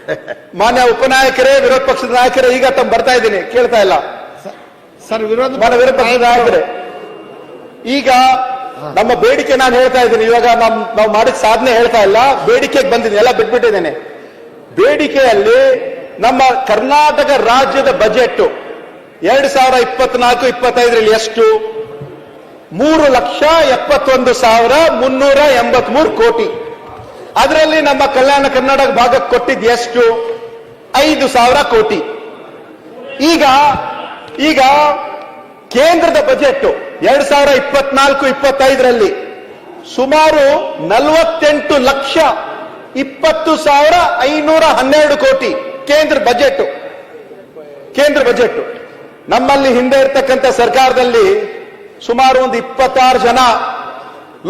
S1: <laughs> ಮಾನ್ಯ ಉಪನಾಯಕರೇ ವಿರೋಧ ಪಕ್ಷದ ನಾಯಕರೇ ಈಗ ತಮ್ಮ ಬರ್ತಾ ಇದ್ದೀನಿ ಕೇಳ್ತಾ ಇಲ್ಲ.
S2: ಸರ್ ವಿರೋಧ
S1: ವಿರೋಧ ಪಕ್ಷದ ನಾಯಕರೇ ಈಗ ನಮ್ಮ ಬೇಡಿಕೆ ನಾನು ಹೇಳ್ತಾ ಇದ್ದೀನಿ ಇವಾಗ ನಮ್ ನಾವು ಮಾಡಿದ ಸಾಧನೆ ಹೇಳ್ತಾ ಇಲ್ಲ ಬೇಡಿಕೆಗೆ ಬಂದಿದ್ದೀನಿ ಎಲ್ಲ ಬಿಟ್ಬಿಟ್ಟಿದ್ದೇನೆ. ಬೇಡಿಕೆಯಲ್ಲಿ ನಮ್ಮ ಕರ್ನಾಟಕ ರಾಜ್ಯದ ಬಜೆಟ್ ಎರಡ್ ಸಾವಿರ ಇಪ್ಪತ್ನಾಲ್ಕು ಇಪ್ಪತ್ತೈದರಲ್ಲಿ ಎಷ್ಟು? ಮೂರು ಲಕ್ಷ ಎಪ್ಪತ್ತೊಂದು ಸಾವಿರ ಮುನ್ನೂರ ಎಂಬತ್ಮೂರು ಕೋಟಿ. ಅದರಲ್ಲಿ ನಮ್ಮ ಕಲ್ಯಾಣ ಕರ್ನಾಟಕ ಭಾಗಕ್ಕೆ ಕೊಟ್ಟಿದ್ದು ಎಷ್ಟು? ಐದು ಸಾವಿರ ಕೋಟಿ. ಈಗ ಈಗ ಕೇಂದ್ರದ ಬಜೆಟ್ ಎರಡ್ ಸಾವಿರ ಇಪ್ಪತ್ನಾಲ್ಕು, ಇಪ್ಪತ್ತೈದರಲ್ಲಿ ಸುಮಾರು ನಲವತ್ತೆಂಟು ಲಕ್ಷ ಇಪ್ಪತ್ತು ಸಾವಿರ ಐನೂರ ಹನ್ನೆರಡು ಕೋಟಿ ಕೇಂದ್ರ ಬಜೆಟ್ ಕೇಂದ್ರ ಬಜೆಟ್ ನಮ್ಮಲ್ಲಿ ಹಿಂದೆ ಇರ್ತಕ್ಕಂಥ ಸರ್ಕಾರದಲ್ಲಿ ಸುಮಾರು ಒಂದು ಇಪ್ಪತ್ತಾರು ಜನ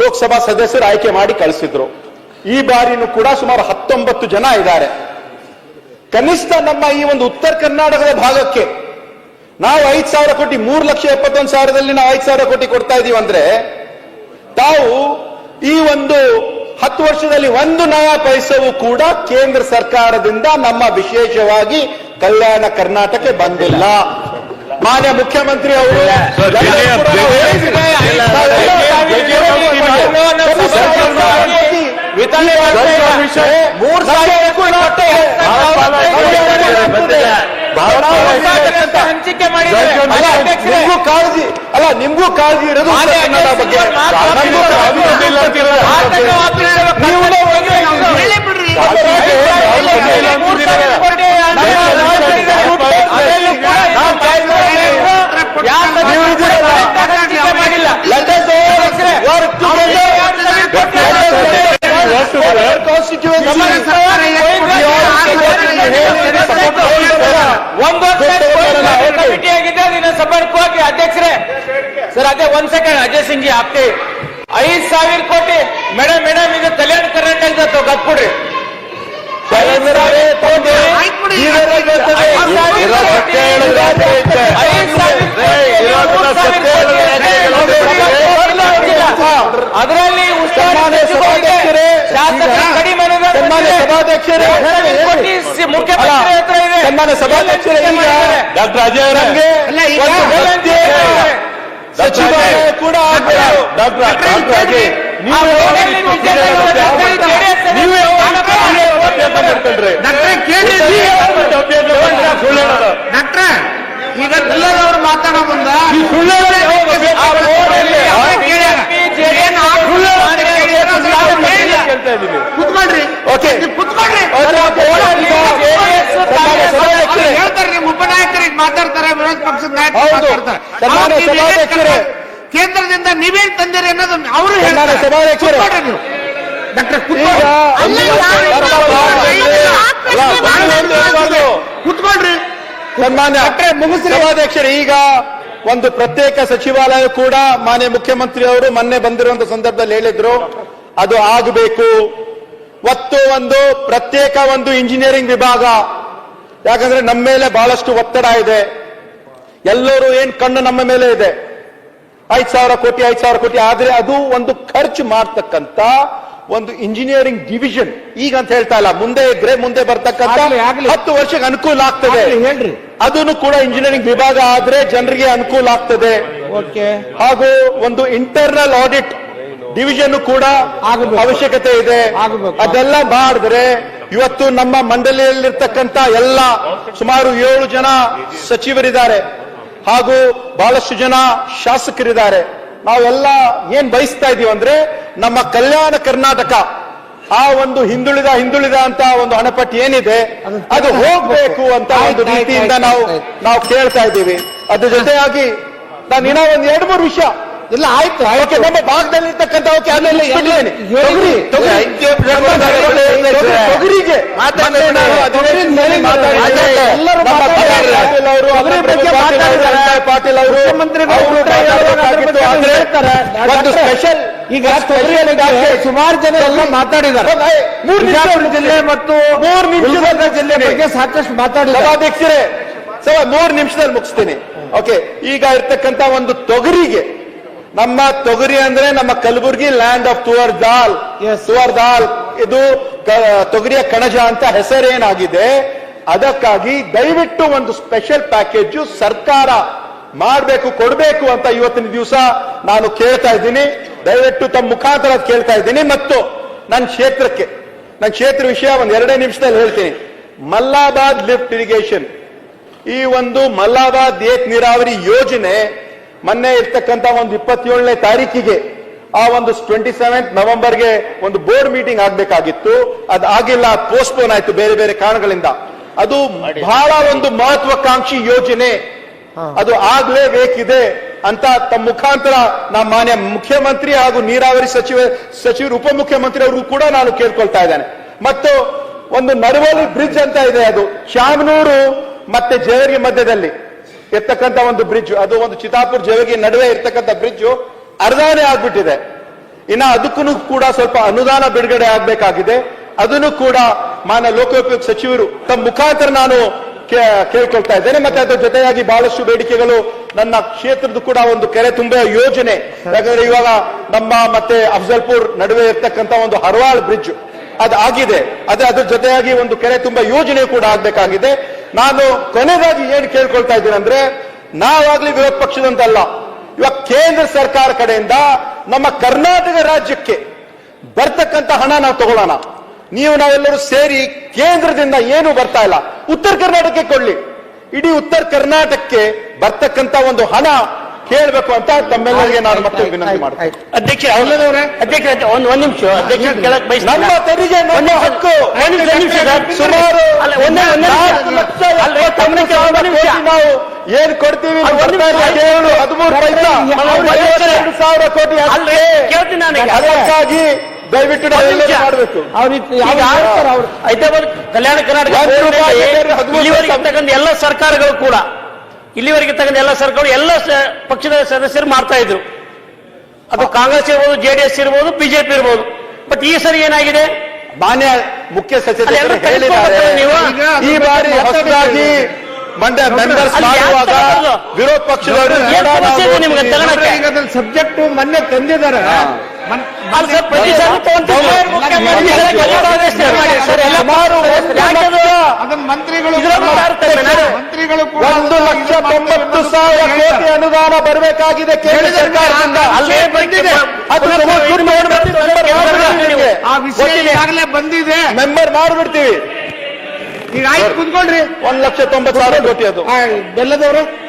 S1: ಲೋಕಸಭಾ ಸದಸ್ಯರು ಆಯ್ಕೆ ಮಾಡಿ ಕಳಿಸಿದ್ರು. ಈ ಬಾರಿನೂ ಕೂಡ ಸುಮಾರು ಹತ್ತೊಂಬತ್ತು ಜನ ಇದ್ದಾರೆ. ಕನಿಷ್ಠ ನಮ್ಮ ಈ ಒಂದು ಉತ್ತರ ಕರ್ನಾಟಕದ ಭಾಗಕ್ಕೆ ನಾವು ಐದು ಸಾವಿರ ಕೋಟಿ ಮೂರು ಲಕ್ಷ ಎಪ್ಪತ್ತೊಂದು ಸಾವಿರದಲ್ಲಿ ನಾವು ಐದು ಸಾವಿರ ಕೋಟಿ ಕೊಡ್ತಾ ಇದೀವಿ ಅಂದ್ರೆ ತಾವು ಈ ಒಂದು ಹತ್ತು ವರ್ಷದಲ್ಲಿ ಒಂದು ನಯಾ ಪೈಸವೂ ಕೂಡ ಕೇಂದ್ರ ಸರ್ಕಾರದಿಂದ ನಮ್ಮ ವಿಶೇಷವಾಗಿ ಕಲ್ಯಾಣ ಕರ್ನಾಟಕಕ್ಕೆ ಬಂದಿಲ್ಲ. ಮಾನ್ಯ ಮುಖ್ಯಮಂತ್ರಿ ಅವರು ವಿಷಯ ಮೂರು
S2: ಹಂಚಿಕೆ
S1: ನಿಮ್ಗೂ ಕಾಳಜಿ ಅಲ್ಲ ನಿಮ್ಗೂ ಕಾಳಜಿ ಇರೋದು ಕನ್ನಡ ಬಗ್ಗೆ. ಮಾಡಿಲ್ಲ ಒಂದು ಕಮಿಟಿ ಆಗಿದೆ ಸಮರ್ಪವಾಗಿ
S2: ಅಧ್ಯಕ್ಷರೇ ಸರ್
S1: ಅದೇ ಒಂದ್
S5: ಸೆಕೆಂಡ್ ಅಜಯ್ ಸಿಂಗ್ ಆಗ್ತಿ ಐದ್ ಸಾವಿರ ಕೋಟಿ. ಮೇಡಮ್ ಮೇಡಮ್ ಇದು ಕಲ್ಯಾಣ ಕರ್ನಾಟಕದ
S4: ಗತ್ಕೊಡ್ರಿ
S5: ಐದು ಸಾವಿರ
S1: ಕೋಟಿ. ಸಭಾಧ್ಯಕ್ಷರೇ, ಸನ್ಮಾನ್ಯ ಸಭಾಧ್ಯಕ್ಷರೇ ಈಗ
S4: ಡಾಕ್ಟರ್ ಅಜಯ್ ಅವರೇ
S1: ನಮ್ಗೆ
S2: ಅಲ್ಲ, ಈಗ
S1: ಒಂದು ವ್ಯವಸ್ಥೆ ಸಚಿವಾಲಯ ಕೂಡ.
S4: ಡಾಕ್ಟರ್ ಡಾಕ್ಟರ್ ಅಜಯ್
S1: ನೀವೇ
S2: ಡಾಕ್ಟ್ರೆ
S4: ಸುಳ್ಳು
S2: ಈಗ ಎಲ್ಲರವರು ಮಾತಾಡೋ ಮುಂದ
S5: ಆ ರೋಡಲ್ಲಿ
S2: ಏನ್ ಆ ಸುಳ್ಳು
S4: ಕೇಳ್ತಾ ಇದ್ದೀನಿ
S2: ಕುತ್ಕೊಳ್ರಿ
S1: ಓಕೆ.
S2: ಕುತ್ಕೊಳ್ರಿ ಹೇಳ್ತಾರೆ ನಿಮ್ಮ ಉಪನಾಯಕರಿಗೆ ಮಾತಾಡ್ತಾರೆ ವಿರೋಧ ಪಕ್ಷದ ನಾಯಕರು. ಕೇಂದ್ರದಿಂದ ನೀವೇನ್ ತಂದಿರಿ ಅನ್ನೋದು ಅವರು ಹೇಳ್ತಾರೆ
S1: ಸಭಾಧ್ಯಕ್ಷರೇ.
S2: ನೀವು ಡಾಕ್ಟರ್ ಕುತ್ಕೊಳ್ರಿ
S1: ಸನ್ಮಾನ್ಯ ಸಭಾಧ್ಯಕ್ಷರೇ ಈಗ ಒಂದು ಪ್ರತ್ಯೇಕ ಸಚಿವಾಲಯ ಕೂಡ ಮಾನ್ಯ ಮುಖ್ಯಮಂತ್ರಿ ಅವರು ಮೊನ್ನೆ ಬಂದಿರುವಂತ ಸಂದರ್ಭದಲ್ಲಿ ಹೇಳಿದ್ರು ಅದು ಆಗಬೇಕು. ಒತ್ತು ಒಂದು ಪ್ರತ್ಯೇಕ ಒಂದು ಇಂಜಿನಿಯರಿಂಗ್ ವಿಭಾಗ. ಯಾಕಂದ್ರೆ ನಮ್ಮ ಮೇಲೆ ಬಹಳಷ್ಟು ಒತ್ತಡ ಇದೆ. ಎಲ್ಲರೂ ಏನ್ ಕಣ್ಣು ನಮ್ಮ ಮೇಲೆ ಇದೆ? ಐದ್ ಸಾವಿರ ಕೋಟಿ ಐದ್ ಸಾವಿರ ಕೋಟಿ ಆದ್ರೆ ಅದು ಒಂದು ಖರ್ಚು ಮಾಡ್ತಕ್ಕಂತ ಒಂದು ಇಂಜಿನಿಯರಿಂಗ್ ಡಿವಿಷನ್ ಈಗ ಅಂತ ಹೇಳ್ತಾ ಇಲ್ಲ ಮುಂದೆ ಇದ್ರೆ ಮುಂದೆ ಬರ್ತಕ್ಕಂತ. ಹತ್ತು ವರ್ಷಕ್ಕೆ ಅನುಕೂಲ ಆಗ್ತದೆ.
S2: ಹೇಳ್ರಿ.
S1: ಅದನ್ನು ಕೂಡ ಇಂಜಿನಿಯರಿಂಗ್ ವಿಭಾಗ ಆದ್ರೆ ಜನರಿಗೆ ಅನುಕೂಲ ಆಗ್ತದೆ.
S2: ಓಕೆ.
S1: ಹಾಗೂ ಒಂದು ಇಂಟರ್ನಲ್ ಆಡಿಟ್ ಡಿವಿಷನ್ ಕೂಡ. ಅವಶ್ಯಕತೆ ಇದೆ. ಅದೆಲ್ಲ ಮಾಡಿದ್ರೆ ಇವತ್ತು ನಮ್ಮ ಮಂಡಳಿಯಲ್ಲಿರ್ತಕ್ಕಂಥ ಎಲ್ಲ ಸುಮಾರು ಏಳು ಜನ ಸಚಿವರಿದ್ದಾರೆ. ಹಾಗೂ ಬಹಳಷ್ಟು ಜನ ಶಾಸಕರಿದ್ದಾರೆ. ನಾವೆಲ್ಲ ಏನ್ ಬಯಸ್ತಾ ಇದೀವಿ ಅಂದ್ರೆ ನಮ್ಮ ಕಲ್ಯಾಣ ಕರ್ನಾಟಕ ಆ ಒಂದು ಹಿಂದುಳಿದ ಹಿಂದುಳಿದ ಅಂತ ಒಂದು ಹಣಪಟ್ಟಿ ಏನಿದೆ ಅದು ಹೋಗ್ಬೇಕು ಅಂತ ಒಂದು ರೀತಿಯಿಂದ ನಾವು ನಾವು ಕೇಳ್ತಾ ಇದ್ದೀವಿ ಅದ್ರ ಜೊತೆಯಾಗಿ ನಾನು ಇನ್ನೂ ಒಂದ್ ಎರಡು ಮೂರು ವಿಷಯ
S2: ಇಲ್ಲ ಆಯ್ತು
S1: ಓಕೆ
S2: ಆಯ್ತು
S1: ನಮ್ಮ ಭಾಗದಲ್ಲಿ ಇರ್ತಕ್ಕಂಥ ತೊಗರಿಗೆ. ಪಾಟೀಲ್ ಅವರು
S2: ಮುಖ್ಯಮಂತ್ರಿ.
S1: ಒಂದು ಸ್ಪೆಷಲ್
S2: ಈಗ ಸುಮಾರು ಜನ ಎಲ್ಲ ಮಾತಾಡಿದ್ದಾರೆ ಜಿಲ್ಲೆ ಮತ್ತು
S1: ಮೂರು ನಿಮಿಷ
S2: ಜಿಲ್ಲೆ ಬಗ್ಗೆ ಸಾಕಷ್ಟು ಮಾತಾಡಿದ್ದಾರೆ
S1: ಅಧ್ಯಕ್ಷರೇ ಸರ್ ಮೂರು ನಿಮಿಷದಲ್ಲಿ ಮುಗಿಸ್ತೀನಿ ಓಕೆ ಈಗ ಇರ್ತಕ್ಕಂತ ಒಂದು ತೊಗರಿಗೆ ನಮ್ಮ ತೊಗರಿ ಅಂದ್ರೆ ನಮ್ಮ ಕಲಬುರಗಿ ಲ್ಯಾಂಡ್ ಆಫ್ ತುವರ್ ದಾಲ್. ತುವರ್ ದಾಲ್ ಇದು ತೊಗರಿಯ ಕಣಜ ಅಂತ ಹೆಸರೇನಾಗಿದೆ? ಅದಕ್ಕಾಗಿ ದಯವಿಟ್ಟು ಒಂದು ಸ್ಪೆಷಲ್ ಪ್ಯಾಕೇಜ್ ಸರ್ಕಾರ ಮಾಡಬೇಕು ಕೊಡಬೇಕು ಅಂತ ಇವತ್ತಿನ ದಿವಸ ನಾನು ಕೇಳ್ತಾ ಇದ್ದೀನಿ. ದಯವಿಟ್ಟು ತಮ್ಮ ಮುಖಾಂತರ ಕೇಳ್ತಾ ಇದ್ದೀನಿ. ಮತ್ತು ನನ್ನ ಕ್ಷೇತ್ರಕ್ಕೆ ನನ್ನ ಕ್ಷೇತ್ರ ವಿಷಯ ಒಂದ್ ಎರಡೇ ನಿಮಿಷದಲ್ಲಿ ಹೇಳ್ತೀನಿ. Mallabad lift irrigation. ಈ ಒಂದು ಮಲ್ಲಾಬಾದ್ ಏಕ್ ನೀರಾವರಿ ಯೋಜನೆ ಮೊನ್ನೆ ಇರ್ತಕ್ಕಂತ ಒಂದು ಇಪ್ಪತ್ತೇಳನೇ ತಾರೀಕಿಗೆ ಆ ಒಂದು ಟ್ವೆಂಟಿ ಸೆವೆಂತ್ ನವೆಂಬರ್ಗೆ ಒಂದು ಬೋರ್ಡ್ ಮೀಟಿಂಗ್ ಆಗ್ಬೇಕಾಗಿತ್ತು. ಅದು ಆಗಿಲ್ಲ ಪೋಸ್ಟ್ಪೋನ್ ಆಯ್ತು ಬೇರೆ ಬೇರೆ ಕಾರಣಗಳಿಂದ. ಅದು ಬಹಳ ಒಂದು ಮಹತ್ವಾಕಾಂಕ್ಷಿ ಯೋಜನೆ. ಅದು ಆಗ್ಲೇಬೇಕಿದೆ ಅಂತ ತಮ್ಮ ಮುಖಾಂತರ ನಮ್ಮ ಮಾನ್ಯ ಮುಖ್ಯಮಂತ್ರಿ ಹಾಗೂ ನೀರಾವರಿ ಸಚಿವ ಸಚಿವರು ಉಪಮುಖ್ಯಮಂತ್ರಿ ಅವರು ಕೂಡ ನಾನು ಕೇಳ್ಕೊಳ್ತಾ ಇದ್ದೇನೆ. ಮತ್ತು ಒಂದು ನರವಲಿ ಬ್ರಿಡ್ಜ್ ಅಂತ ಇದೆ ಅದು. ಶಾಮನೂರು ಮತ್ತೆ ಜೇವರಿಗೆ ಮಧ್ಯದಲ್ಲಿ. ಇರ್ತಕ್ಕಂಥ ಒಂದು ಬ್ರಿಡ್ಜ್ ಅದು ಒಂದು ಚಿತಾಪುರ್ ಜವಗಿ ನಡುವೆ ಇರ್ತಕ್ಕಂಥ ಬ್ರಿಡ್ಜ್ ಅರ್ಧಾನೆ ಆಗ್ಬಿಟ್ಟಿದೆ. ಇನ್ನ ಅದಕ್ಕೂ ಕೂಡ ಸ್ವಲ್ಪ ಅನುದಾನ ಬಿಡುಗಡೆ ಆಗ್ಬೇಕಾಗಿದೆ. ಅದನ್ನು ಕೂಡ ಮಾನ್ಯ ಲೋಕೋಪಯೋಗ ಸಚಿವರು ತಮ್ಮ ಮುಖಾಂತರ ನಾನು ಕೇಳ್ಕೊಳ್ತಾ ಇದ್ದೇನೆ. ಮತ್ತೆ ಅದರ ಜೊತೆಯಾಗಿ ಬಹಳಷ್ಟು ಬೇಡಿಕೆಗಳು ನನ್ನ ಕ್ಷೇತ್ರದ ಕೂಡ ಒಂದು ಕೆರೆ ತುಂಬೆಯ ಯೋಜನೆ. ಯಾಕಂದ್ರೆ ಇವಾಗ ನಮ್ಮ ಮತ್ತೆ ಅಫ್ಜಲ್ಪುರ್ ನಡುವೆ ಇರ್ತಕ್ಕಂಥ ಒಂದು ಹರವಾಳ್ ಬ್ರಿಡ್ಜ್ ಅದು ಆಗಿದೆ. ಅದೇ ಅದ್ರ ಜೊತೆಯಾಗಿ ಒಂದು ಕೆರೆ ತುಂಬ ಯೋಜನೆ ಕೂಡ ಆಗ್ಬೇಕಾಗಿದೆ. ನಾನು ಕೊನೆಗಾಗಿ ಏನ್ ಕೇಳ್ಕೊಳ್ತಾ ಇದ್ದೀನಿ ಅಂದ್ರೆ, ನಾವಾಗ್ಲಿ ವಿರೋಧ ಪಕ್ಷದಂತಲ್ಲ, ಇವಾಗ ಕೇಂದ್ರ ಸರ್ಕಾರ ಕಡೆಯಿಂದ ನಮ್ಮ ಕರ್ನಾಟಕ ರಾಜ್ಯಕ್ಕೆ ಬರ್ತಕ್ಕಂಥ ಹಣ ನಾವು ತಗೊಳ್ಳೋಣ. ನೀವು ನಾವೆಲ್ಲರೂ ಸೇರಿ ಕೇಂದ್ರದಿಂದ ಏನು ಬರ್ತಾ ಇಲ್ಲ. ಉತ್ತರ ಕರ್ನಾಟಕಕ್ಕೆ ಕೊಡ್ಲಿ. ಇಡೀ ಉತ್ತರ ಕರ್ನಾಟಕಕ್ಕೆ ಬರ್ತಕ್ಕಂಥ ಒಂದು ಹಣ ಕೇಳಬೇಕು ಅಂತ ತಮ್ಮೆಲ್ಲರಿಗೆ ನಾನು ಮತ್ತೆ ವಿನಂತಿ ಮಾಡ್ತೀನಿ.
S5: ಅಧ್ಯಕ್ಷ ಅಧ್ಯಕ್ಷ ಒಂದ್ ಒಂದ್ ನಿಮಿಷ ಅಧ್ಯಕ್ಷ ಕೇಳಕ್
S1: ನಮ್ಮ ತೆರಿಗೆ ನಮ್ಮ ಹಕ್ಕು. ಸುಮಾರು ನಾಲ್ಕು ಲಕ್ಷ ಎಪ್ಪತ್ತೊಂಬತ್ತು ಸಾವಿರ ನಾವು ಏನ್ ಕೊಡ್ತೀವಿ ಕೇವಲ ಹದಿಮೂರು ಪೈಸಾ. ಐವತ್ತೆರಡು ಸಾವಿರ ಕೋಟಿ.
S5: ಕೇಳ್ತೀನಿ ನಾನು.
S1: ಅದಕ್ಕಾಗಿ ದಯವಿಟ್ಟು ಮಾಡಬೇಕು.
S5: ಹೈದರಾಬಾದ್ ಕಲ್ಯಾಣ ಕರ್ನಾಟಕ
S1: ಒಂದು
S5: ಎಲ್ಲ ಸರ್ಕಾರಗಳು ಕೂಡ ಇಲ್ಲಿವರೆಗೆ ತಗೊಂಡ ಎಲ್ಲ ಸರ್ಕಾರ ಎಲ್ಲ ಪಕ್ಷದ ಸದಸ್ಯರು ಮಾಡ್ತಾ ಇದ್ರು. ಅದು ಕಾಂಗ್ರೆಸ್ ಇರ್ಬೋದು ಜೆಡಿಎಸ್ ಇರ್ಬೋದು ಬಿಜೆಪಿ ಇರ್ಬೋದು. ಬಟ್ ಈ ಸರಿ ಏನಾಗಿದೆ?
S1: ಮಾನ್ಯ ಮುಖ್ಯ
S5: ಸಚಿವರು
S1: ಹೇಳಿದ್ದಾರೆ. ಈ ಬಾರಿ ಹೊಸದಾಗಿ ಮಂಡ್ಯ ಮೆಂಬರ್ಸ್ ಮಾಡುವಾಗ ವಿರೋಧ ಪಕ್ಷದವರು
S2: ಸಬ್ಜೆಕ್ಟ್ ಮೊನ್ನೆ ತಂದಿದ್ದಾರೆ. ಮಂತ್ರಿಗಳು ಮಂತ್ರಿಗಳು
S1: ಒಂದು ಲಕ್ಷ ತೊಂಬತ್ತು ಸಾವಿರ ಕೋಟಿ ಅನುದಾನ ಬರಬೇಕಾಗಿದೆ ಕೇಂದ್ರ ಸರ್ಕಾರದಿಂದ.
S5: ಅಲ್ಲೇ ಬಂದಿದೆ.
S2: ಆ ವಿಷಯ ಈಗಾಗಲೇ ಬಂದಿದೆ.
S1: ಮೆಂಬರ್ ಮಾಡ್ಬಿಡ್ತೀವಿ.
S2: ಈಗ ಆಯ್ತು ಕುತ್ಕೊಳ್ರಿ.
S1: ಒಂದ್ ಲಕ್ಷ ತೊಂಬತ್ತು ಸಾವಿರ ಕೋಟಿ ಅದು.
S2: ಬೆಲ್ಲದವರು?